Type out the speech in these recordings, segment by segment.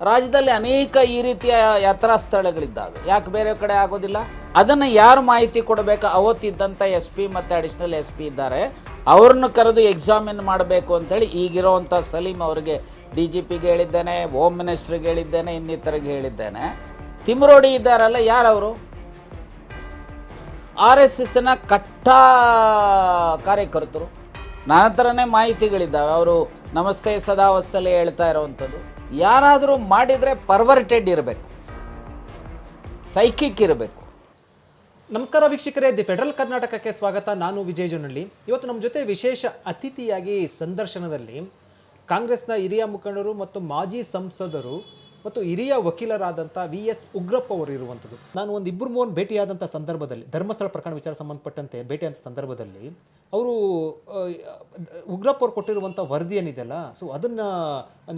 ರಾಜ್ಯದಲ್ಲಿ ಅನೇಕ ಈ ರೀತಿಯ ಯಾತ್ರಾ ಸ್ಥಳಗಳಿದ್ದಾವೆ. ಯಾಕೆ ಬೇರೆ ಕಡೆ ಆಗೋದಿಲ್ಲ? ಅದನ್ನು ಯಾರು ಮಾಹಿತಿ ಕೊಡಬೇಕು? ಅವತ್ತಿದ್ದಂಥ ಎಸ್ ಪಿ ಮತ್ತು ಅಡಿಷನಲ್ ಎಸ್ ಪಿ ಇದ್ದಾರೆ. ಅವ್ರನ್ನ ಕರೆದು ಎಕ್ಸಾಮಿನ್ ಮಾಡಬೇಕು ಅಂತೇಳಿ ಈಗಿರೋವಂಥ ಸಲೀಂ ಅವರಿಗೆ ಡಿ ಜಿ ಪಿಗೆ ಹೇಳಿದ್ದೇನೆ ಹೋಮ್ ಮಿನಿಸ್ಟ್ರಿಗೆ ಹೇಳಿದ್ದೇನೆ ಇನ್ನಿತರಿಗೆ ಹೇಳಿದ್ದೇನೆ. ತಿಮ್ರೋಡಿ ಇದ್ದಾರಲ್ಲ, ಯಾರವರು? ಆರ್ ಎಸ್ ಎಸ್ನ ಕಟ್ಟ ಕಾರ್ಯಕರ್ತರು. ನನ್ನ ಮಾಹಿತಿಗಳಿದ್ದಾವೆ. ಅವರು ನಮಸ್ತೆ ಸದಾ ಹೇಳ್ತಾ ಇರೋವಂಥದ್ದು ಯಾರಾದರೂ ಮಾಡಿದರೆ ಪರ್ವರ್ಟೆಡ್ ಇರಬೇಕು. ಸೈಕಿಕ್ ಇರಬೇಕು. ನಮಸ್ಕಾರ ವೀಕ್ಷಕರೇ, ದಿ ಫೆಡರಲ್ ಕರ್ನಾಟಕಕ್ಕೆ ಸ್ವಾಗತ. ನಾನು ವಿಜಯ್ ಜೊನಳ್ಳಿ ಇವತ್ತು ನಮ್ಮ ಜೊತೆ ವಿಶೇಷ ಅತಿಥಿಯಾಗಿ ಸಂದರ್ಶನದಲ್ಲಿ ಕಾಂಗ್ರೆಸ್ನ ಹಿರಿಯ ಮುಖಂಡರು ಮತ್ತು ಮಾಜಿ ಸಂಸದರು ಮತ್ತು ಹಿರಿಯ ವಕೀಲರಾದಂಥ ವಿ ಎಸ್ ಉಗ್ರಪ್ಪ ಅವರು ಇರುವಂಥದ್ದು. ನಾನು ಒಂದು ಇಬ್ಬರು ಮೂವನ್ ಭೇಟಿಯಾದಂಥ ಸಂದರ್ಭದಲ್ಲಿ, ಧರ್ಮಸ್ಥಳ ಪ್ರಕರಣ ವಿಚಾರ ಸಂಬಂಧಪಟ್ಟಂತೆ ಭೇಟಿಯಾದ ಸಂದರ್ಭದಲ್ಲಿ, ಅವರು ಉಗ್ರಪ್ಪ ಅವ್ರು ಕೊಟ್ಟಿರುವಂಥ ವರದಿ ಏನಿದೆಯಲ್ಲ, ಸೊ ಅದನ್ನು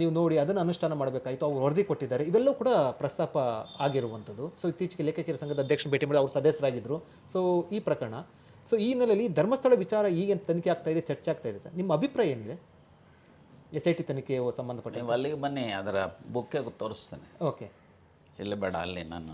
ನೀವು ನೋಡಿ, ಅದನ್ನು ಅನುಷ್ಠಾನ ಮಾಡಬೇಕಾಯಿತು, ಅವರು ವರದಿ ಕೊಟ್ಟಿದ್ದಾರೆ. ಇವೆಲ್ಲವೂ ಕೂಡ ಪ್ರಸ್ತಾಪ ಆಗಿರುವಂಥದ್ದು. ಸೊ ಇತ್ತೀಚೆಗೆ ಲೇಖಕಿಯರ ಸಂಘದ ಅಧ್ಯಕ್ಷ ಭೇಟಿ ಮಾಡಿ ಅವರು ಸದಸ್ಯರಾಗಿದ್ದರು ಸೊ ಈ ಪ್ರಕರಣ, ಸೊ ಈ ಹಿನ್ನೆಲೆಯಲ್ಲಿ ಧರ್ಮಸ್ಥಳ ವಿಚಾರ ಈಗೇನು ತನಿಖೆ ಆಗ್ತಾ ಇದೆ, ಚರ್ಚೆ ಆಗ್ತಾ ಇದೆ ಸರ್. ನಿಮ್ಮ ಅಭಿಪ್ರಾಯ ಏನಿದೆ? ಎಸ್ ಐ ಟಿ ತನಿಖೆ ಸಂಬಂಧಪಟ್ಟ ನೀವು ಅಲ್ಲಿಗೆ ಬನ್ನಿ ಅದರ ಬುಕ್ಕೆ ತೋರಿಸ್ತೇನೆ. ಓಕೆ. ಇಲ್ಲಿ ಬೇಡ ಅಲ್ಲಿ ನನ್ನ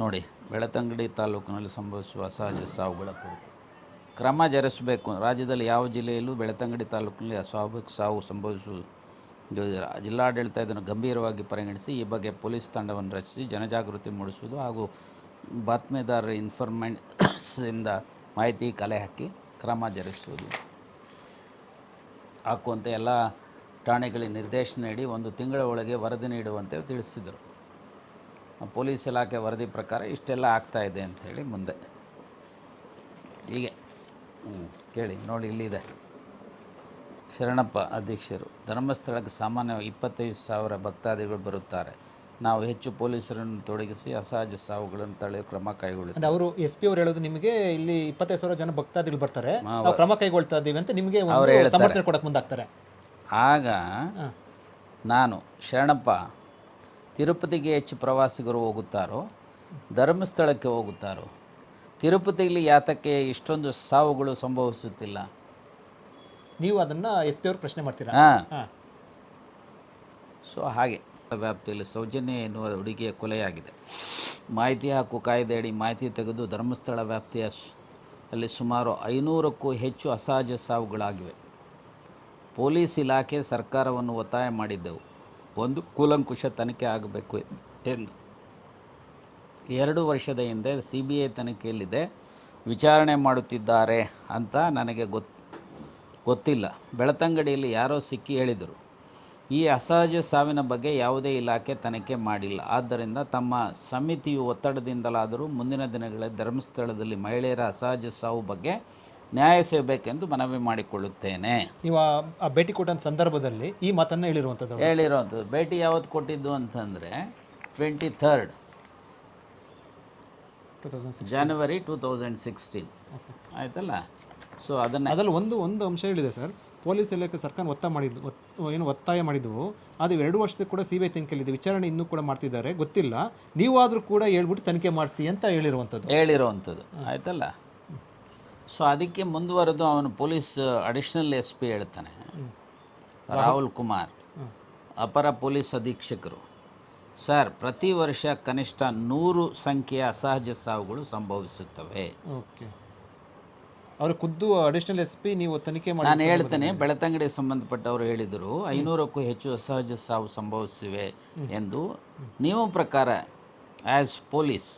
ನೋಡಿ, ಬೆಳತಂಗಡಿ ತಾಲೂಕಿನಲ್ಲಿ ಸಂಭವಿಸುವ ಅಸಹಜ ಸಾವುಗಳ ಕುರಿತು. ಕ್ರಮ ಜರುಗಿಸಬೇಕು. ರಾಜ್ಯದಲ್ಲಿ ಯಾವ ಜಿಲ್ಲೆಯಲ್ಲೂ ಬೆಳತಂಗಡಿ ತಾಲೂಕಿನಲ್ಲಿ ಅಸ್ವಾಭಾವಿಕ ಸಾವು ಸಂಭವಿಸುವುದು ಜಿಲ್ಲಾಡಳಿತ ಇದನ್ನು ಗಂಭೀರವಾಗಿ ಪರಿಗಣಿಸಿ, ಈ ಬಗ್ಗೆ ಪೊಲೀಸ್ ತಂಡವನ್ನು ರಚಿಸಿ ಜನಜಾಗೃತಿ ಮೂಡಿಸುವುದು ಹಾಗೂ ಬಾತ್ಮೀದಾರರ ಇನ್ಫಾರ್ಮೆಂಟ್ಸಿಂದ ಮಾಹಿತಿ ಕಲೆ ಹಾಕಿ ಕ್ರಮ ಜರುಗಿಸುವುದು. ಹಾಕುವಂತೆ ಎಲ್ಲ ಠಾಣೆಗಳಿಗೆ ನಿರ್ದೇಶನ ನೀಡಿ ಒಂದು ತಿಂಗಳ ಒಳಗೆ ವರದಿ ನೀಡುವಂತೆ ತಿಳಿಸಿದರು. ಪೊಲೀಸ್ ಇಲಾಖೆ ವರದಿ ಪ್ರಕಾರ ಇಷ್ಟೆಲ್ಲ ಆಗ್ತಾ ಇದೆ ಅಂಥೇಳಿ ಮುಂದೆ. ಹೀಗೆ. ಹ್ಞೂ ಕೇಳಿ ನೋಡಿ ಇಲ್ಲಿದೆ. ಶರಣಪ್ಪ ಅಧ್ಯಕ್ಷರು ಧರ್ಮಸ್ಥಳಕ್ಕೆ ಸಾಮಾನ್ಯವಾಗಿ ಇಪ್ಪತ್ತೈದು ಸಾವಿರ ಭಕ್ತಾದಿಗಳು ಬರುತ್ತಾರೆ. ನಾವು ಹೆಚ್ಚು ಪೊಲೀಸರನ್ನು ತೊಡಗಿಸಿ ಅಸಹಜ ಸಾವುಗಳನ್ನು ತಳೆ ಕ್ರಮ ಕೈಗೊಳ್ಳುತ್ತೆ ಅವರು ಎಸ್ ಪಿ ಅವರು ಹೇಳೋದು ನಿಮಗೆ ಇಲ್ಲಿ ಇಪ್ಪತ್ತೈದು ಸಾವಿರ ಜನ ಭಕ್ತಾದಿಗಳು ಬರ್ತಾರೆ. ನಾವು ಕ್ರಮ ಕೈಗೊಳ್ತಾ ಇದ್ದೀವಿ ಅಂತ ನಿಮಗೆ ಸಮರ್ಥನೆ ಕೊಡಕ್ಕೆ ಮುಂದಾಗ್ತಾರೆ. ಆಗ ನಾನು ಶರಣಪ್ಪ ತಿರುಪತಿಗೆ ಹೆಚ್ಚು ಪ್ರವಾಸಿಗರು ಹೋಗುತ್ತಾರೋ ಧರ್ಮಸ್ಥಳಕ್ಕೆ ಹೋಗುತ್ತಾರೋ ತಿರುಪತಿಯಲ್ಲಿ ಯಾತಕ್ಕೆ ಇಷ್ಟೊಂದು ಸಾವುಗಳು ಸಂಭವಿಸುತ್ತಿಲ್ಲ? ನೀವು ಅದನ್ನು ಎಸ್ ಪಿ ಅವ್ರಿಗೆ ಪ್ರಶ್ನೆ ಮಾಡ್ತೀರಾ? ಹಾಂ. ಸೊ ಹಾಗೆ. ವ್ಯಾಪ್ತಿಯಲ್ಲಿ ಸೌಜನ್ಯ ಎನ್ನುವ ಹುಡುಗಿಯ ಕೊಲೆಯಾಗಿದೆ. ಮಾಹಿತಿ ಹಕ್ಕು ಕಾಯ್ದೆಯಡಿ ಮಾಹಿತಿ ತೆಗೆದು ಧರ್ಮಸ್ಥಳ ವ್ಯಾಪ್ತಿಯ ಅಲ್ಲಿ ಸುಮಾರು ಐನೂರಕ್ಕೂ ಹೆಚ್ಚು ಅಸಹಜ ಸಾವುಗಳಾಗಿವೆ. ಪೊಲೀಸ್ ಇಲಾಖೆ ಸರ್ಕಾರವನ್ನು ಒತ್ತಾಯ ಮಾಡಿದ್ದೆವು. ಒಂದು ಕೂಲಂಕುಷ ತನಿಖೆ ಆಗಬೇಕು ಎಂದು. ಎರಡು ವರ್ಷದ ಹಿಂದೆ ಸಿ ಬಿ ಐ ತನಿಖೆಯಲ್ಲಿದೆ, ವಿಚಾರಣೆ ಮಾಡುತ್ತಿದ್ದಾರೆ ಅಂತ ನನಗೆ ಗೊತ್, ಗೊತ್ತಿಲ್ಲ. ಬೆಳತಂಗಡಿಯಲ್ಲಿ ಯಾರೋ ಸಿಕ್ಕಿ ಹೇಳಿದರು. ಈ ಅಸಹಜ ಸಾವಿನ ಬಗ್ಗೆ ಯಾವುದೇ ಇಲಾಖೆ ತನಿಖೆ ಮಾಡಿಲ್ಲ. ಆದ್ದರಿಂದ ತಮ್ಮ ಸಮಿತಿಯು ಒತ್ತಡದಿಂದಲಾದರೂ ಮುಂದಿನ ದಿನಗಳಲ್ಲಿ ಧರ್ಮಸ್ಥಳದಲ್ಲಿ ಮಹಿಳೆಯರ ಅಸಹಜ ಸಾವು ಬಗ್ಗೆ ನ್ಯಾಯ ಸಿಗಬೇಕೆಂದು ಮನವಿ ಮಾಡಿಕೊಳ್ಳುತ್ತೇನೆ. ನೀವು ಆ- ಆ ಭೇಟಿ ಕೊಟ್ಟಂಥ ಸಂದರ್ಭದಲ್ಲಿ ಈ ಮಾತನ್ನ ಹೇಳಿರುವಂಥದ್ದು ಹೇಳಿರುವಂಥದ್ದು ಹೇಳಿರೋಂಥದ್ದು ಭೇಟಿ ಯಾವತ್ತು ಕೊಟ್ಟಿದ್ದು ಅಂತಂದರೆ twenty third 2006. January two thousand sixteen ಆಯ್ತಲ್ಲ? ಸೊ ಅದನ್ನು ಅದ್ರಲ್ಲಿ ಒಂದು ಒಂದು ಅಂಶ ಹೇಳಿದೆ ಸರ್. ಪೊಲೀಸ್ ಇಲಾಖೆ ಸರ್ಕಾರ ಒತ್ತ ಮಾಡಿದ್ದು ಒತ್- ಏನು ಒತ್ತಾಯ ಮಾಡಿದ್ವು ಅದು ಎರಡು ವರ್ಷದ ಕೂಡ ಸಿ ಬಿ ಐ ತನಿಖೆಯಲ್ಲಿದೆ. ವಿಚಾರಣೆ ಇನ್ನೂ ಕೂಡ ಮಾಡ್ತಿದ್ದಾರೆ. ಗೊತ್ತಿಲ್ಲ. ನೀವಾದರೂ ಕೂಡ ಹೇಳ್ಬಿಟ್ಟು ತನಿಖೆ ಮಾಡಿಸಿ ಅಂತ ಹೇಳಿರುವಂಥದ್ದು ಹೇಳಿರುವಂಥದ್ದು ಆಯ್ತಲ್ಲ? ಸೊ ಅದಕ್ಕೆ ಮುಂದುವರೆದು ಅವನು ಪೊಲೀಸ್ ಅಡಿಷನಲ್ ಎಸ್ ಪಿ ಹೇಳ್ತಾನೆ. ರಾಹುಲ್ ಕುಮಾರ್. ಅಪರ ಪೊಲೀಸ್ ಅಧೀಕ್ಷಕರು. ಸರ್ ಪ್ರತಿ ವರ್ಷ ಕನಿಷ್ಠ ನೂರು ಸಂಖ್ಯೆಯ ಅಸಹಜ ಸಾವುಗಳು ಸಂಭವಿಸುತ್ತವೆ. ಓಕೆ. ಅವರು ಖುದ್ದು ಅಡಿಷನಲ್ ಎಸ್ ಪಿ ನೀವು ತನಿಖೆ ಮಾಡಿ ನಾನು ಹೇಳ್ತೇನೆ ಬೆಳತಂಗಡಿ ಸಂಬಂಧಪಟ್ಟವರು ಹೇಳಿದರು ಐನೂರಕ್ಕೂ ಹೆಚ್ಚು ಅಸಹಜ ಸಾವು ಸಂಭವಿಸಿವೆ ಎಂದು. ನಿಯಮ ಪ್ರಕಾರ ಆ್ಯಸ್ ಪೊಲೀಸ್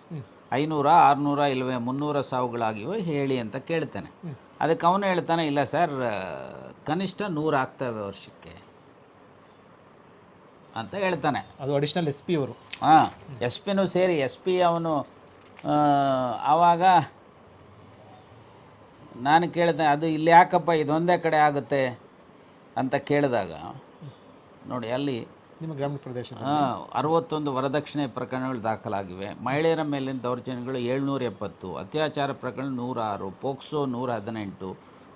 ಐನೂರ ಆರುನೂರ ಇಲ್ಲವೇ ಮುನ್ನೂರ ಸಾವುಗಳಾಗಿವೆ ಹೇಳಿ ಅಂತ ಕೇಳ್ತಾನೆ. ಅದಕ್ಕೆ ಅವನು ಹೇಳ್ತಾನೆ ಇಲ್ಲ ಸರ್ ಕನಿಷ್ಠ ನೂರು ಆಗ್ತವೆ ವರ್ಷಕ್ಕೆ ಅಂತ ಹೇಳ್ತಾನೆ. ಅದು ಅಡಿಷನಲ್ ಎಸ್ ಪಿ ಅವರು ಹಾಂ ಎಸ್ ಪಿನೂ ಸೇರಿ ಎಸ್ ಪಿ ಅವನು ಆವಾಗ ನಾನು ಕೇಳಿದೆ ಅದು ಇಲ್ಲಿ ಯಾಕಪ್ಪ ಇದೊಂದೇ ಕಡೆ ಆಗುತ್ತೆ ಅಂತ ಕೇಳಿದಾಗ ನೋಡಿ ಅಲ್ಲಿ ನಿಮ್ಮ ಗ್ರಾಮೀಣ ಪ್ರದೇಶ ಅರವತ್ತೊಂದು ವರದಕ್ಷಿಣೆ ಪ್ರಕರಣಗಳು ದಾಖಲಾಗಿವೆ. ಮಹಿಳೆಯರ ಮೇಲಿನ ದೌರ್ಜನ್ಯಗಳು ಏಳ್ನೂರ ಎಪ್ಪತ್ತು ಅತ್ಯಾಚಾರ ಪ್ರಕರಣ ನೂರಾರು ಪೋಕ್ಸೋ ನೂರ ಹದಿನೆಂಟು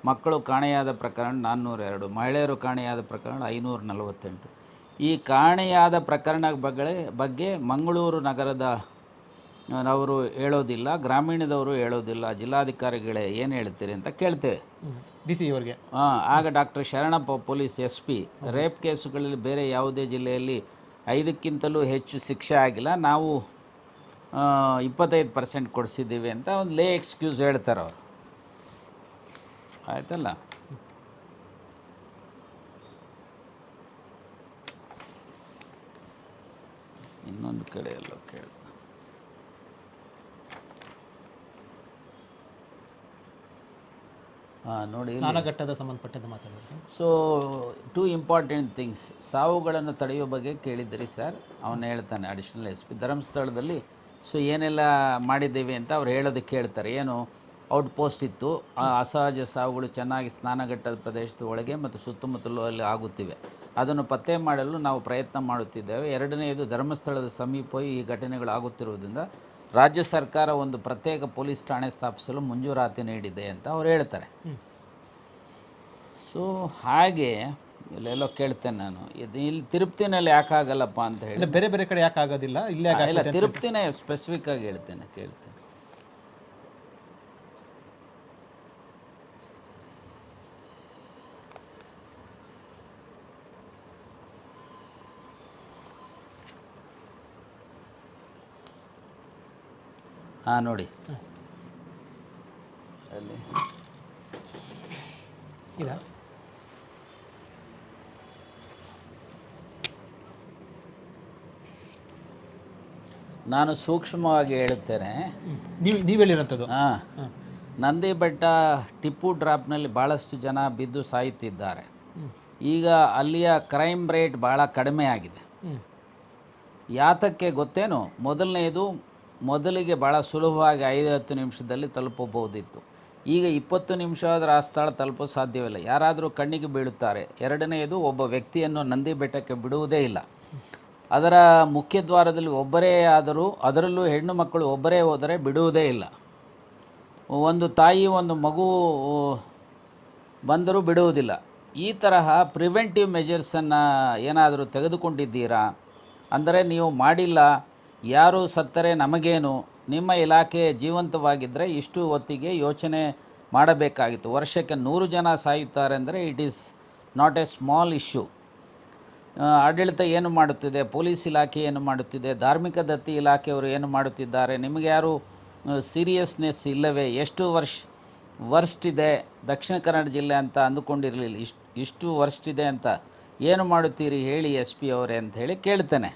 ಮಕ್ಕಳು ಕಾಣೆಯಾದ ಪ್ರಕರಣ ನಾನ್ನೂರ ಎರಡು ಮಹಿಳೆಯರು ಕಾಣೆಯಾದ ಪ್ರಕರಣ ಐನೂರ ನಲವತ್ತೆಂಟು. ಈ ಕಾಣೆಯಾದ ಪ್ರಕರಣ ಬಗ್ಗೆ ಬಗ್ಗೆ ಮಂಗಳೂರು ನಗರದ ಅವರು ಹೇಳೋದಿಲ್ಲ ಗ್ರಾಮೀಣದವರು ಹೇಳೋದಿಲ್ಲ ಜಿಲ್ಲಾಧಿಕಾರಿಗಳೇ ಏನು ಹೇಳ್ತೀರಿ ಅಂತ ಕೇಳ್ತೇವೆ. ಡಿ ಸಿ ಇವರಿಗೆ ಹಾಂ, ಆಗ doctor Sharanappa police S P rape ಕೇಸುಗಳಲ್ಲಿ ಬೇರೆ ಯಾವುದೇ ಜಿಲ್ಲೆಯಲ್ಲಿ ಐದಕ್ಕಿಂತಲೂ ಹೆಚ್ಚು ಶಿಕ್ಷೆ ಆಗಿಲ್ಲ. ನಾವು ಇಪ್ಪತ್ತೈದು ಪರ್ಸೆಂಟ್ ಕೊಡಿಸಿದ್ದೀವಿ ಅಂತ ಒಂದು ಲೇ ಎಕ್ಸ್ಕ್ಯೂಸ್ ಹೇಳ್ತಾರೆ ಅವರು. ಆಯ್ತಲ್ಲ? ಇನ್ನೊಂದು ಕಡೆ ಎಲ್ಲೋ ಕೇಳಿ ಹಾಂ ನೋಡಿ ಸ್ನಾನಘಟ್ಟದ ಸಂಬಂಧಪಟ್ಟದ್ದು ಮಾತಾಡೋದು ಸೊ ಟು ಇಂಪಾರ್ಟೆಂಟ್ ಥಿಂಗ್ಸ್ ಸಾವುಗಳನ್ನು ತಡೆಯುವ ಬಗ್ಗೆ ಕೇಳಿದ್ದೀರಿ ಸರ್. ಅವನು ಹೇಳ್ತಾನೆ ಅಡಿಷನಲ್ ಎಸ್ ಪಿ ಧರ್ಮಸ್ಥಳದಲ್ಲಿ ಸೊ ಏನೆಲ್ಲ ಮಾಡಿದ್ದೇವೆ ಅಂತ ಅವ್ರು ಹೇಳೋದಕ್ಕೆ ಹೇಳ್ತಾರೆ. ಏನು ಔಟ್ ಪೋಸ್ಟ್ ಇತ್ತು. ಆ ಅಸಹಜ ಸಾವುಗಳು ಚೆನ್ನಾಗಿ ಸ್ನಾನಘಟ್ಟದ ಪ್ರದೇಶದ ಒಳಗೆ ಮತ್ತು ಸುತ್ತಮುತ್ತಲೂ ಅಲ್ಲಿ ಆಗುತ್ತಿವೆ. ಅದನ್ನು ಪತ್ತೆ ಮಾಡಲು ನಾವು ಪ್ರಯತ್ನ ಮಾಡುತ್ತಿದ್ದೇವೆ. ಎರಡನೆಯದು ಧರ್ಮಸ್ಥಳದ ಸಮೀಪ ಈ ಘಟನೆಗಳು ಆಗುತ್ತಿರುವುದರಿಂದ ರಾಜ್ಯ ಸರ್ಕಾರ ಒಂದು ಪ್ರತ್ಯೇಕ ಪೊಲೀಸ್ ಠಾಣೆ ಸ್ಥಾಪಿಸಲು ಮಂಜೂರಾತಿ ನೀಡಿದೆ ಅಂತ ಅವ್ರು ಹೇಳ್ತಾರೆ. ಸೊ ಹಾಗೆ ಇಲ್ಲೆಲ್ಲೋ ಕೇಳ್ತೇನೆ ನಾನು. ಇದು ಇಲ್ಲಿ ತಿರುಪ್ತಿನಲ್ಲಿ ಯಾಕಾಗಲ್ಲಪ್ಪ ಅಂತ ಹೇಳಿ. ಬೇರೆ ಬೇರೆ ಕಡೆ ಯಾಕೆ ಆಗೋದಿಲ್ಲ ಇಲ್ಲೇ ಯಾಕೆ ಇಲ್ಲ ತಿರುಪ್ತಿನೇ ಸ್ಪೆಸಿಫಿಕ್ ಆಗಿ ಹೇಳ್ತೇನೆ ಕೇಳ್ತೇನೆ. ಹಾಂ ನೋಡಿ. ಅಲ್ಲಿ. ಇದಾ? ನಾನು ಸೂಕ್ಷ್ಮವಾಗಿ ಹೇಳುತ್ತೇನೆ. ನೀವು ನೀವು ಹೇಳಿರೋಂಥದ್ದು? ಹಾಂ. ನಂದಿ ಬೆಟ್ಟ ಟಿಪ್ಪು ಡ್ರಾಪ್ನಲ್ಲಿ ಭಾಳಷ್ಟು ಜನ ಬಿದ್ದು ಸಾಯುತ್ತಿದ್ದಾರೆ. ಈಗ ಅಲ್ಲಿಯ ಕ್ರೈಮ್ ರೇಟ್ ಭಾಳ ಕಡಿಮೆ ಆಗಿದೆ. ಯಾತಕ್ಕೆ ಗೊತ್ತೇನು? ಮೊದಲನೆಯದು ಮೊದಲಿಗೆ ಭಾಳ ಸುಲಭವಾಗಿ ಐದು ಹತ್ತು ನಿಮಿಷದಲ್ಲಿ ತಲುಪಬಹುದಿತ್ತು. ಈಗ ಇಪ್ಪತ್ತು ನಿಮಿಷ ಆದರೆ ಆ ಸ್ಥಳ ತಲುಪೋ ಸಾಧ್ಯವಿಲ್ಲ. ಯಾರಾದರೂ ಕಣ್ಣಿಗೆ ಬೀಳುತ್ತಾರೆ. ಎರಡನೆಯದು ಒಬ್ಬ ವ್ಯಕ್ತಿಯನ್ನು ನಂದಿ ಬೆಟ್ಟಕ್ಕೆ ಬಿಡುವುದೇ ಇಲ್ಲ. ಅದರ ಮುಖ್ಯ ದ್ವಾರದಲ್ಲಿ ಒಬ್ಬರೇ ಆದರೂ ಅದರಲ್ಲೂ ಹೆಣ್ಣು ಮಕ್ಕಳು ಒಬ್ಬರೇ ಹೋದರೆ ಬಿಡುವುದೇ ಇಲ್ಲ. ಒಂದು ತಾಯಿ, ಒಂದು ಮಗು ಬಂದರೂ ಬಿಡುವುದಿಲ್ಲ. ಈ ತರಹ ಪ್ರಿವೆಂಟಿವ್ ಮೆಜರ್ಸನ್ನು ಏನಾದರೂ ತೆಗೆದುಕೊಂಡಿದ್ದೀರಾ? ಅಂದರೆ ನೀವು ಮಾಡಿಲ್ಲ ಯಾರು ಸತ್ತರೆ ನಮಗೇನು? ನಿಮ್ಮ ಇಲಾಖೆ ಜೀವಂತವಾಗಿದ್ದರೆ ಇಷ್ಟು ಹೊತ್ತಿಗೆ ಯೋಚನೆ ಮಾಡಬೇಕಾಗಿತ್ತು. ವರ್ಷಕ್ಕೆ ನೂರು ಜನ ಸಾಯುತ್ತಾರೆ ಅಂದರೆ it is not a small issue ಆಡಳಿತ ಏನು ಮಾಡುತ್ತಿದೆ? ಪೊಲೀಸ್ ಇಲಾಖೆ ಏನು ಮಾಡುತ್ತಿದೆ? ಧಾರ್ಮಿಕ ದತ್ತಿ ಇಲಾಖೆಯವರು ಏನು ಮಾಡುತ್ತಿದ್ದಾರೆ? ನಿಮಗೆ ಯಾರು ಸೀರಿಯಸ್ನೆಸ್ ಇಲ್ಲವೇ? ಎಷ್ಟು ವರ್ಷ ವರ್ಸ್ಟ್ ಇದೆ ದಕ್ಷಿಣ ಕನ್ನಡ ಜಿಲ್ಲೆ ಅಂತ ಅಂದುಕೊಂಡಿರಲಿಲ್ಲ. ಇಷ್ಟು ಇಷ್ಟು ವರ್ಸ್ಟ್ ಇದೆ ಅಂತ ಏನು ಮಾಡುತ್ತೀರಿ ಹೇಳಿ ಎಸ್ ಪಿ ಅವರೇ ಅಂತ ಹೇಳಿ ಕೇಳ್ತಾನೆ.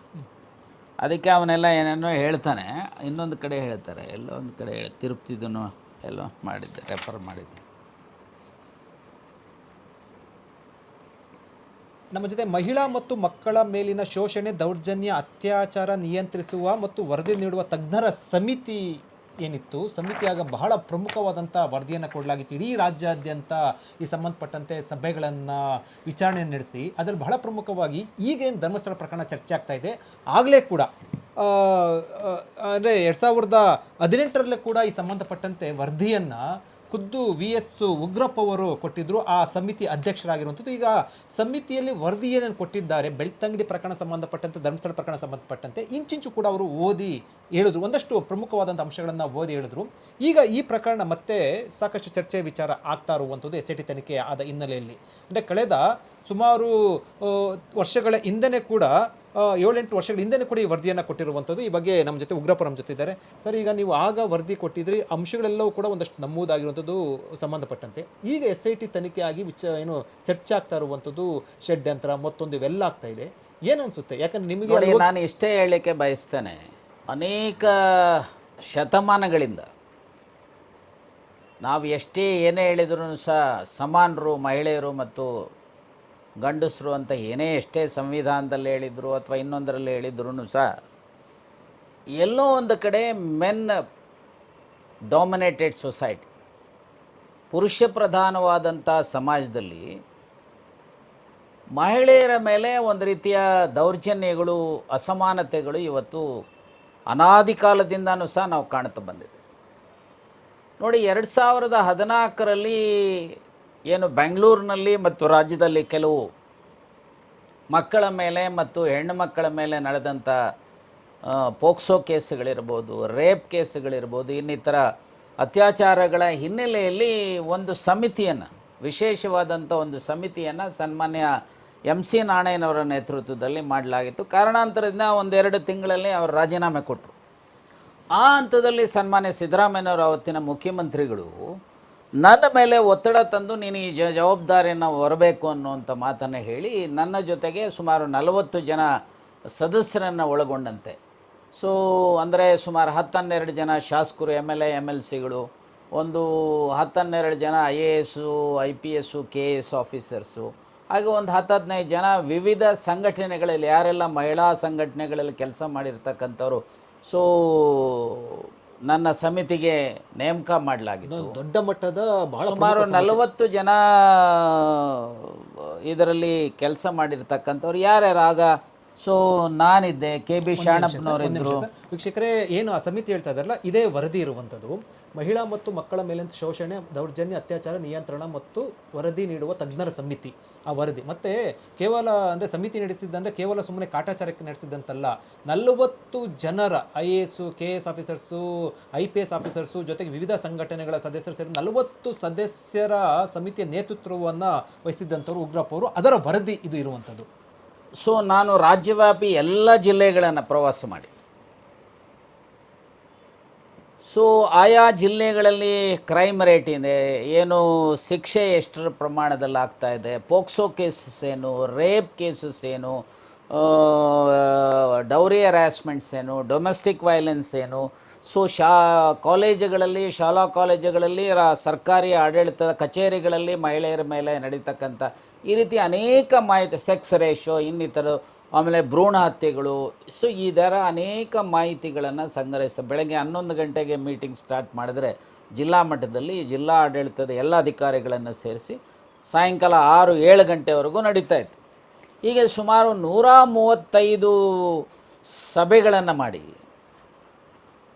ಅದಕ್ಕೆ ಅವನೆಲ್ಲ ಏನೇನೋ ಹೇಳ್ತಾನೆ. ಇನ್ನೊಂದು ಕಡೆ ಹೇಳ್ತಾರೆ. ಎಲ್ಲೋ ಒಂದು ಕಡೆ ಹೇಳಿ, ತಿರುಪ್ತಿದನು ಎಲ್ಲೋ ಮಾಡಿದ್ದೆ ರೆಫರ್ ಮಾಡಿದ್ದೆ. ನಮ್ಮ ಜೊತೆ ಮಹಿಳಾ ಮತ್ತು ಮಕ್ಕಳ ಮೇಲಿನ ಶೋಷಣೆ, ದೌರ್ಜನ್ಯ, ಅತ್ಯಾಚಾರ ನಿಯಂತ್ರಿಸುವ ಮತ್ತು ವರದಿ ನೀಡುವ ತಜ್ಞರ ಸಮಿತಿ ಏನಿತ್ತು? ಸಮಿತಿಯಾಗ ಬಹಳ ಪ್ರಮುಖವಾದಂಥ ವರದಿಯನ್ನು ಕೊಡಲಾಗಿತ್ತು. ಇಡೀ ರಾಜ್ಯಾದ್ಯಂತ ಈ ಸಂಬಂಧಪಟ್ಟಂತೆ ಸಭೆಗಳನ್ನು ವಿಚಾರಣೆ ನಡೆಸಿ, ಅದರಲ್ಲಿ ಬಹಳ ಪ್ರಮುಖವಾಗಿ ಈಗೇನು ಧರ್ಮಸ್ಥಳ ಪ್ರಕರಣ ಚರ್ಚೆ ಆಗ್ತಾ ಇದೆ. ಆಗಲೇ ಕೂಡ ಅಂದರೆ ಎರಡು ಸಾವಿರದ ಹದಿನೆಂಟರಲ್ಲೇ ಕೂಡ ಈ ಸಂಬಂಧಪಟ್ಟಂತೆ ವರದಿಯನ್ನು ಖುದ್ದು ವಿ ಎಸ್ ಉಗ್ರಪ್ಪ ಅವರು ಕೊಟ್ಟಿದ್ರು, ಆ ಸಮಿತಿ ಅಧ್ಯಕ್ಷರಾಗಿರುವಂಥದ್ದು. ಈಗ ಸಮಿತಿಯಲ್ಲಿ ವರದಿ ಏನೇನು ಕೊಟ್ಟಿದ್ದಾರೆ ಬೆಳ್ತಂಗಡಿ ಪ್ರಕರಣ ಸಂಬಂಧಪಟ್ಟಂತೆ, ಧರ್ಮಸ್ಥಳ ಪ್ರಕರಣ ಸಂಬಂಧಪಟ್ಟಂತೆ, ಇಂಚಿಂಚು ಕೂಡ ಅವರು ಓದಿ ಹೇಳಿದ್ರು, ಒಂದಷ್ಟು ಪ್ರಮುಖವಾದಂಥ ಅಂಶಗಳನ್ನು ಓದಿ ಹೇಳಿದ್ರು. ಈಗ ಈ ಪ್ರಕರಣ ಮತ್ತೆ ಸಾಕಷ್ಟು ಚರ್ಚೆ ವಿಚಾರ ಆಗ್ತಾ ಇರುವಂಥದ್ದು ಎಸ್ ಐ ಟಿ ಆದ ಹಿನ್ನೆಲೆಯಲ್ಲಿ. ಅಂದರೆ ಕಳೆದ ಸುಮಾರು ವರ್ಷಗಳ ಹಿಂದೆನೇ ಕೂಡ ಏಳೆಂಟು ವರ್ಷಗಳ ಹಿಂದೆ ಕೂಡ ಈ ವರದಿಯನ್ನು ಕೊಟ್ಟಿರುವಂಥದ್ದು. ಈ ಬಗ್ಗೆ ನಮ್ಮ ಜೊತೆ ಉಗ್ರಪ್ಪ ನಮ್ಮ ಜೊತೆ ಇದ್ದಾರೆ. ಸರ್ ಈಗ ನೀವು ಆಗ ವರದಿ ಕೊಟ್ಟಿದ್ರಿ ಅಂಶಗಳೆಲ್ಲವೂ ಕೂಡ ಒಂದಷ್ಟು ನಮೂದಾಗಿರುವಂಥದ್ದು ಸಂಬಂಧಪಟ್ಟಂತೆ. ಈಗ ಎಸ್ ಐ ಟಿ ತನಿಖೆ ಆಗಿ ವಿಚ ಏನು ಚರ್ಚೆ ಆಗ್ತಾ ಇರುವಂಥದ್ದು ಷಡ್ಯಂತ್ರ ಮತ್ತೊಂದು ಇವೆಲ್ಲ ಆಗ್ತಾ ಇದೆ. ಏನನ್ಸುತ್ತೆ? ಯಾಕಂದ್ರೆ ನಿಮಗೆ ನಾನು ಇಷ್ಟೇ ಹೇಳಲಿಕ್ಕೆ ಬಯಸ್ತೇನೆ. ಅನೇಕ ಶತಮಾನಗಳಿಂದ ನಾವು ಎಷ್ಟೇ ಏನೇ ಹೇಳಿದ್ರು ಸಹ ಸಮಾನರು ಮಹಿಳೆಯರು ಮತ್ತು ಗಂಡಸರು ಅಂತ ಏನೇ ಎಷ್ಟೇ ಸಂವಿಧಾನದಲ್ಲಿ ಹೇಳಿದ್ರು ಅಥವಾ ಇನ್ನೊಂದರಲ್ಲಿ ಹೇಳಿದ್ರು ಸಹ, ಎಲ್ಲೋ ಒಂದು ಕಡೆ ಮೆನ್ ಡಾಮಿನೇಟೆಡ್ ಸೊಸೈಟಿ, ಪುರುಷ ಪ್ರಧಾನವಾದಂಥ ಸಮಾಜದಲ್ಲಿ ಮಹಿಳೆಯರ ಮೇಲೆ ಒಂದು ರೀತಿಯ ದೌರ್ಜನ್ಯಗಳು, ಅಸಮಾನತೆಗಳು ಇವತ್ತು ಅನಾದಿ ಕಾಲದಿಂದನೂ ಸಹ ನಾವು ಕಾಣ್ತಾ ಬಂದಿದೆ. ನೋಡಿ, ಎರಡು ಸಾವಿರದ ಹದಿನಾಲ್ಕರಲ್ಲಿ ಏನು ಬೆಂಗಳೂರಿನಲ್ಲಿ ಮತ್ತು ರಾಜ್ಯದಲ್ಲಿ ಕೆಲವು ಮಕ್ಕಳ ಮೇಲೆ ಮತ್ತು ಹೆಣ್ಣು ಮಕ್ಕಳ ಮೇಲೆ ನಡೆದಂಥ ಪೋಕ್ಸೋ ಕೇಸುಗಳಿರ್ಬೋದು, ರೇಪ್ ಕೇಸುಗಳಿರ್ಬೋದು, ಇನ್ನಿತರ ಅತ್ಯಾಚಾರಗಳ ಹಿನ್ನೆಲೆಯಲ್ಲಿ ಒಂದು ಸಮಿತಿಯನ್ನು, ವಿಶೇಷವಾದಂಥ ಒಂದು ಸಮಿತಿಯನ್ನು ಸನ್ಮಾನ್ಯ ಎಂ ಸಿ ನಾರಾಯಣವರ ನೇತೃತ್ವದಲ್ಲಿ ಮಾಡಲಾಗಿತ್ತು. ಕಾರಣಾಂತರದಿಂದ ಒಂದೆರಡು ತಿಂಗಳಲ್ಲಿ ಅವರು ರಾಜೀನಾಮೆ ಕೊಟ್ಟರು. ಆ ಹಂತದಲ್ಲಿ ಸನ್ಮಾನ್ಯ ಸಿದ್ದರಾಮಯ್ಯನವರು, ಅವತ್ತಿನ ಮುಖ್ಯಮಂತ್ರಿಗಳು ನನ್ನ ಮೇಲೆ ಒತ್ತಡ ತಂದು ನೀನು ಈ ಜವಾಬ್ದಾರಿಯನ್ನು ಹೊರಬೇಕು ಅನ್ನುವಂಥ ಮಾತನ್ನು ಹೇಳಿ ನನ್ನ ಜೊತೆಗೆ ಸುಮಾರು ನಲವತ್ತು ಜನ ಸದಸ್ಯರನ್ನು ಒಳಗೊಂಡಂತೆ. ಸೊ ಅಂದರೆ ಸುಮಾರು ಹತ್ತನ್ನೆರಡು ಜನ ಶಾಸಕರು M L A M L ಸಿಗಳು ಒಂದು ಹತ್ತನ್ನೆರಡು ಜನ I A S I P S K S officers ಹಾಗೆ ಒಂದು ಹತ್ತು ಹದಿನೈದು ಜನ ವಿವಿಧ ಸಂಘಟನೆಗಳಲ್ಲಿ, ಯಾರೆಲ್ಲ ಮಹಿಳಾ ಸಂಘಟನೆಗಳಲ್ಲಿ ಕೆಲಸ ಮಾಡಿರ್ತಕ್ಕಂಥವ್ರು. ಸೊ ನನ್ನ ಸಮಿತಿಗೆ ನೇಮಕ ಮಾಡಲಾಗಿತ್ತು. ದೊಡ್ಡ ಮಟ್ಟದ ಬಹಳ ಸುಮಾರು ನಲವತ್ತು ಜನ ಇದರಲ್ಲಿ ಕೆಲಸ ಮಾಡಿರ್ತಕ್ಕಂಥವ್ರು ಯಾರ್ಯಾರು ಆಗ ಸೊ ನಾನಿದ್ದೆ ಕೆ ಬಿ ಶಾಣಪ್ಪನವರಿದ್ದರು ವೀಕ್ಷಕರೇ ಏನು ಆ ಸಮಿತಿ ಹೇಳ್ತಾ ಇದಾರಲ್ಲ ಇದೇ ವರದಿ ಇರುವಂಥದ್ದು. ಮಹಿಳಾ ಮತ್ತು ಮಕ್ಕಳ ಮೇಲಿನ ಶೋಷಣೆ, ದೌರ್ಜನ್ಯ, ಅತ್ಯಾಚಾರ, ನಿಯಂತ್ರಣ ಮತ್ತು ವರದಿ ನೀಡುವ ತಜ್ಞರ ಸಮಿತಿ. ಆ ವರದಿ. ಮತ್ತೆ ಕೇವಲ ಅಂದರೆ ಸಮಿತಿ ನಡೆಸಿದ್ದಂದರೆ ಕೇವಲ ಸುಮ್ಮನೆ ಕಾಟಾಚಾರಕ್ಕೆ ನಡೆಸಿದ್ದಂತಲ್ಲ ನಲವತ್ತು ಜನರ, I A S K S officers, I P S officers ಜೊತೆಗೆ ವಿವಿಧ ಸಂಘಟನೆಗಳ ಸದಸ್ಯರು ಸೇರಿ ನಲವತ್ತು ಸದಸ್ಯರ ಸಮಿತಿಯ ನೇತೃತ್ವವನ್ನು ವಹಿಸಿದ್ದಂಥವ್ರು ಉಗ್ರಪ್ಪ ಅವರು. ಅದರ ವರದಿ ಇದು ಇರುವಂಥದ್ದು. ಸೊ ನಾನು ರಾಜ್ಯವ್ಯಾಪಿ ಎಲ್ಲ ಜಿಲ್ಲೆಗಳನ್ನು ಪ್ರವಾಸ ಮಾಡಿ ಸೊ ಆಯಾ ಜಿಲ್ಲೆಗಳಲ್ಲಿ ಕ್ರೈಮ್ ರೇಟ್ ಇದೆ, ಏನು ಶಿಕ್ಷೆ ಎಷ್ಟರ ಪ್ರಮಾಣದಲ್ಲಿ ಆಗ್ತಾ ಇದೆ, ಪೋಕ್ಸೋ ಕೇಸಸ್ ಏನು ರೇಪ್ ಕೇಸಸ್ ಏನು ಡೌರಿ ಹರಾಸ್ಮೆಂಟ್ಸ್ ಏನು ಡೊಮೆಸ್ಟಿಕ್ ವೈಲೆನ್ಸ್ ಏನು. ಸೊ ಶಾ, ಕಾಲೇಜುಗಳಲ್ಲಿ, ಶಾಲಾ ಕಾಲೇಜುಗಳಲ್ಲಿ ಸರ್ಕಾರಿ ಆಡಳಿತದ ಕಚೇರಿಗಳಲ್ಲಿ ಮಹಿಳೆಯರ ಮೇಲೆ ನಡೀತಕ್ಕಂಥ ಈ ರೀತಿ ಅನೇಕ ಮಾಹಿತಿ ಸೆಕ್ಸ್ ರೇಷೋ ಇನ್ನಿತರ ಆಮೇಲೆ ಭ್ರೂಣ ಹತ್ಯೆಗಳು ಸೊ ಈ ಥರ ಅನೇಕ ಮಾಹಿತಿಗಳನ್ನು ಸಂಗ್ರಹಿಸ ಬೆಳಗ್ಗೆ ಹನ್ನೊಂದು ಗಂಟೆಗೆ ಮೀಟಿಂಗ್ ಸ್ಟಾರ್ಟ್ ಮಾಡಿದ್ರೆ ಜಿಲ್ಲಾ ಮಟ್ಟದಲ್ಲಿ ಜಿಲ್ಲಾ ಆಡಳಿತದ ಎಲ್ಲ ಅಧಿಕಾರಿಗಳನ್ನು ಸೇರಿಸಿ ಸಾಯಂಕಾಲ ಆರು, ಏಳು ಗಂಟೆವರೆಗೂ ನಡೀತಾ ಇತ್ತು. ಹೀಗೆ ಸುಮಾರು ನೂರ ಮೂವತ್ತೈದು ಸಭೆಗಳನ್ನು ಮಾಡಿ,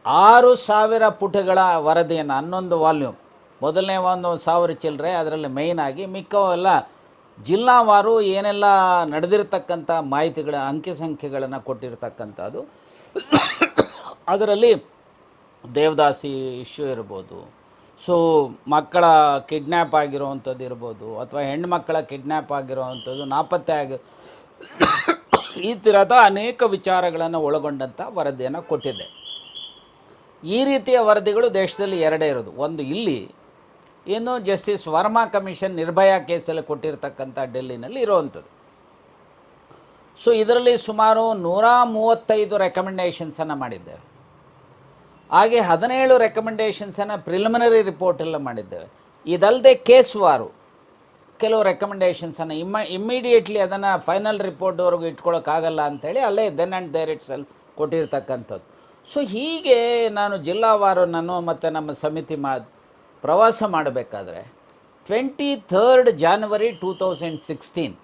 ಆರು ಸಾವಿರ ಪುಟಗಳ ವರದಿಯನ್ನು, ಹನ್ನೊಂದು ವಾಲ್ಯೂಮ್. ಮೊದಲನೇ ಒಂದು ಸಾವಿರ ಚಿಲ್ಲರೆ, ಅದರಲ್ಲಿ ಮೇಯ್ನಾಗಿ ಮಿಕ್ಕವೆಲ್ಲ ಜಿಲ್ಲಾವಾರು ಏನೆಲ್ಲ ನಡೆದಿರ್ತಕ್ಕಂಥ ಮಾಹಿತಿಗಳ, ಅಂಕಿ ಸಂಖ್ಯೆಗಳನ್ನು ಕೊಟ್ಟಿರ್ತಕ್ಕಂಥದ್ದು. ಅದರಲ್ಲಿ ದೇವದಾಸಿ ಇಶ್ಯೂ ಇರ್ಬೋದು. ಸೊ, ಮಕ್ಕಳ ಕಿಡ್ನ್ಯಾಪ್ ಆಗಿರೋವಂಥದ್ದು ಇರ್ಬೋದು, ಅಥವಾ ಹೆಣ್ಮಕ್ಕಳ ಕಿಡ್ನ್ಯಾಪ್ ಆಗಿರೋವಂಥದ್ದು, ನಾಪತ್ತೆ ಆಗಿ ಈ ಥರದ ಅನೇಕ ವಿಚಾರಗಳನ್ನು ಒಳಗೊಂಡಂಥ ವರದಿಯನ್ನು ಕೊಟ್ಟಿದೆ. ಈ ರೀತಿಯ ವರದಿಗಳು ದೇಶದಲ್ಲಿ ಎರಡೇ ಇರೋದು. ಒಂದು ಇಲ್ಲಿ ಇನ್ನು ಜಸ್ಟಿಸ್ ವರ್ಮಾ ಕಮಿಷನ್ ನಿರ್ಭಯಾ ಕೇಸಲ್ಲಿ ಕೊಟ್ಟಿರ್ತಕ್ಕಂಥ ಡೆಲ್ಲಿನಲ್ಲಿ ಇರುವಂಥದ್ದು. ಸೊ ಇದರಲ್ಲಿ ಸುಮಾರು ನೂರ ಮೂವತ್ತೈದು ರೆಕಮೆಂಡೇಷನ್ಸನ್ನು ಮಾಡಿದ್ದೇವೆ. ಹಾಗೆ ಹದಿನೇಳು ರೆಕಮೆಂಡೇಷನ್ಸನ್ನು ಪ್ರಿಲಿಮಿನರಿ ರಿಪೋರ್ಟೆಲ್ಲ ಮಾಡಿದ್ದೇವೆ. ಇದಲ್ಲದೆ ಕೇಸ್ವಾರು ಕೆಲವು ರೆಕಮೆಂಡೇಷನ್ಸನ್ನು ಇಮ್ಮ ಇಮ್ಮಿಡಿಯೇಟ್ಲಿ ಅದನ್ನು ಫೈನಲ್ ರಿಪೋರ್ಟ್ವರೆಗೂ ಇಟ್ಕೊಳ್ಳೋಕ್ಕಾಗಲ್ಲ ಅಂತೇಳಿ ಅಲ್ಲೇ then and there itself ಕೊಟ್ಟಿರ್ತಕ್ಕಂಥದ್ದು. ಸೊ ಹೀಗೆ ನಾನು ಜಿಲ್ಲಾವಾರು ನಾನು ಮತ್ತು ನಮ್ಮ ಸಮಿತಿ ಮಾ ಪ್ರವಾಸ ಮಾಡಬೇಕಾದ್ರೆ twenty third January two thousand sixteen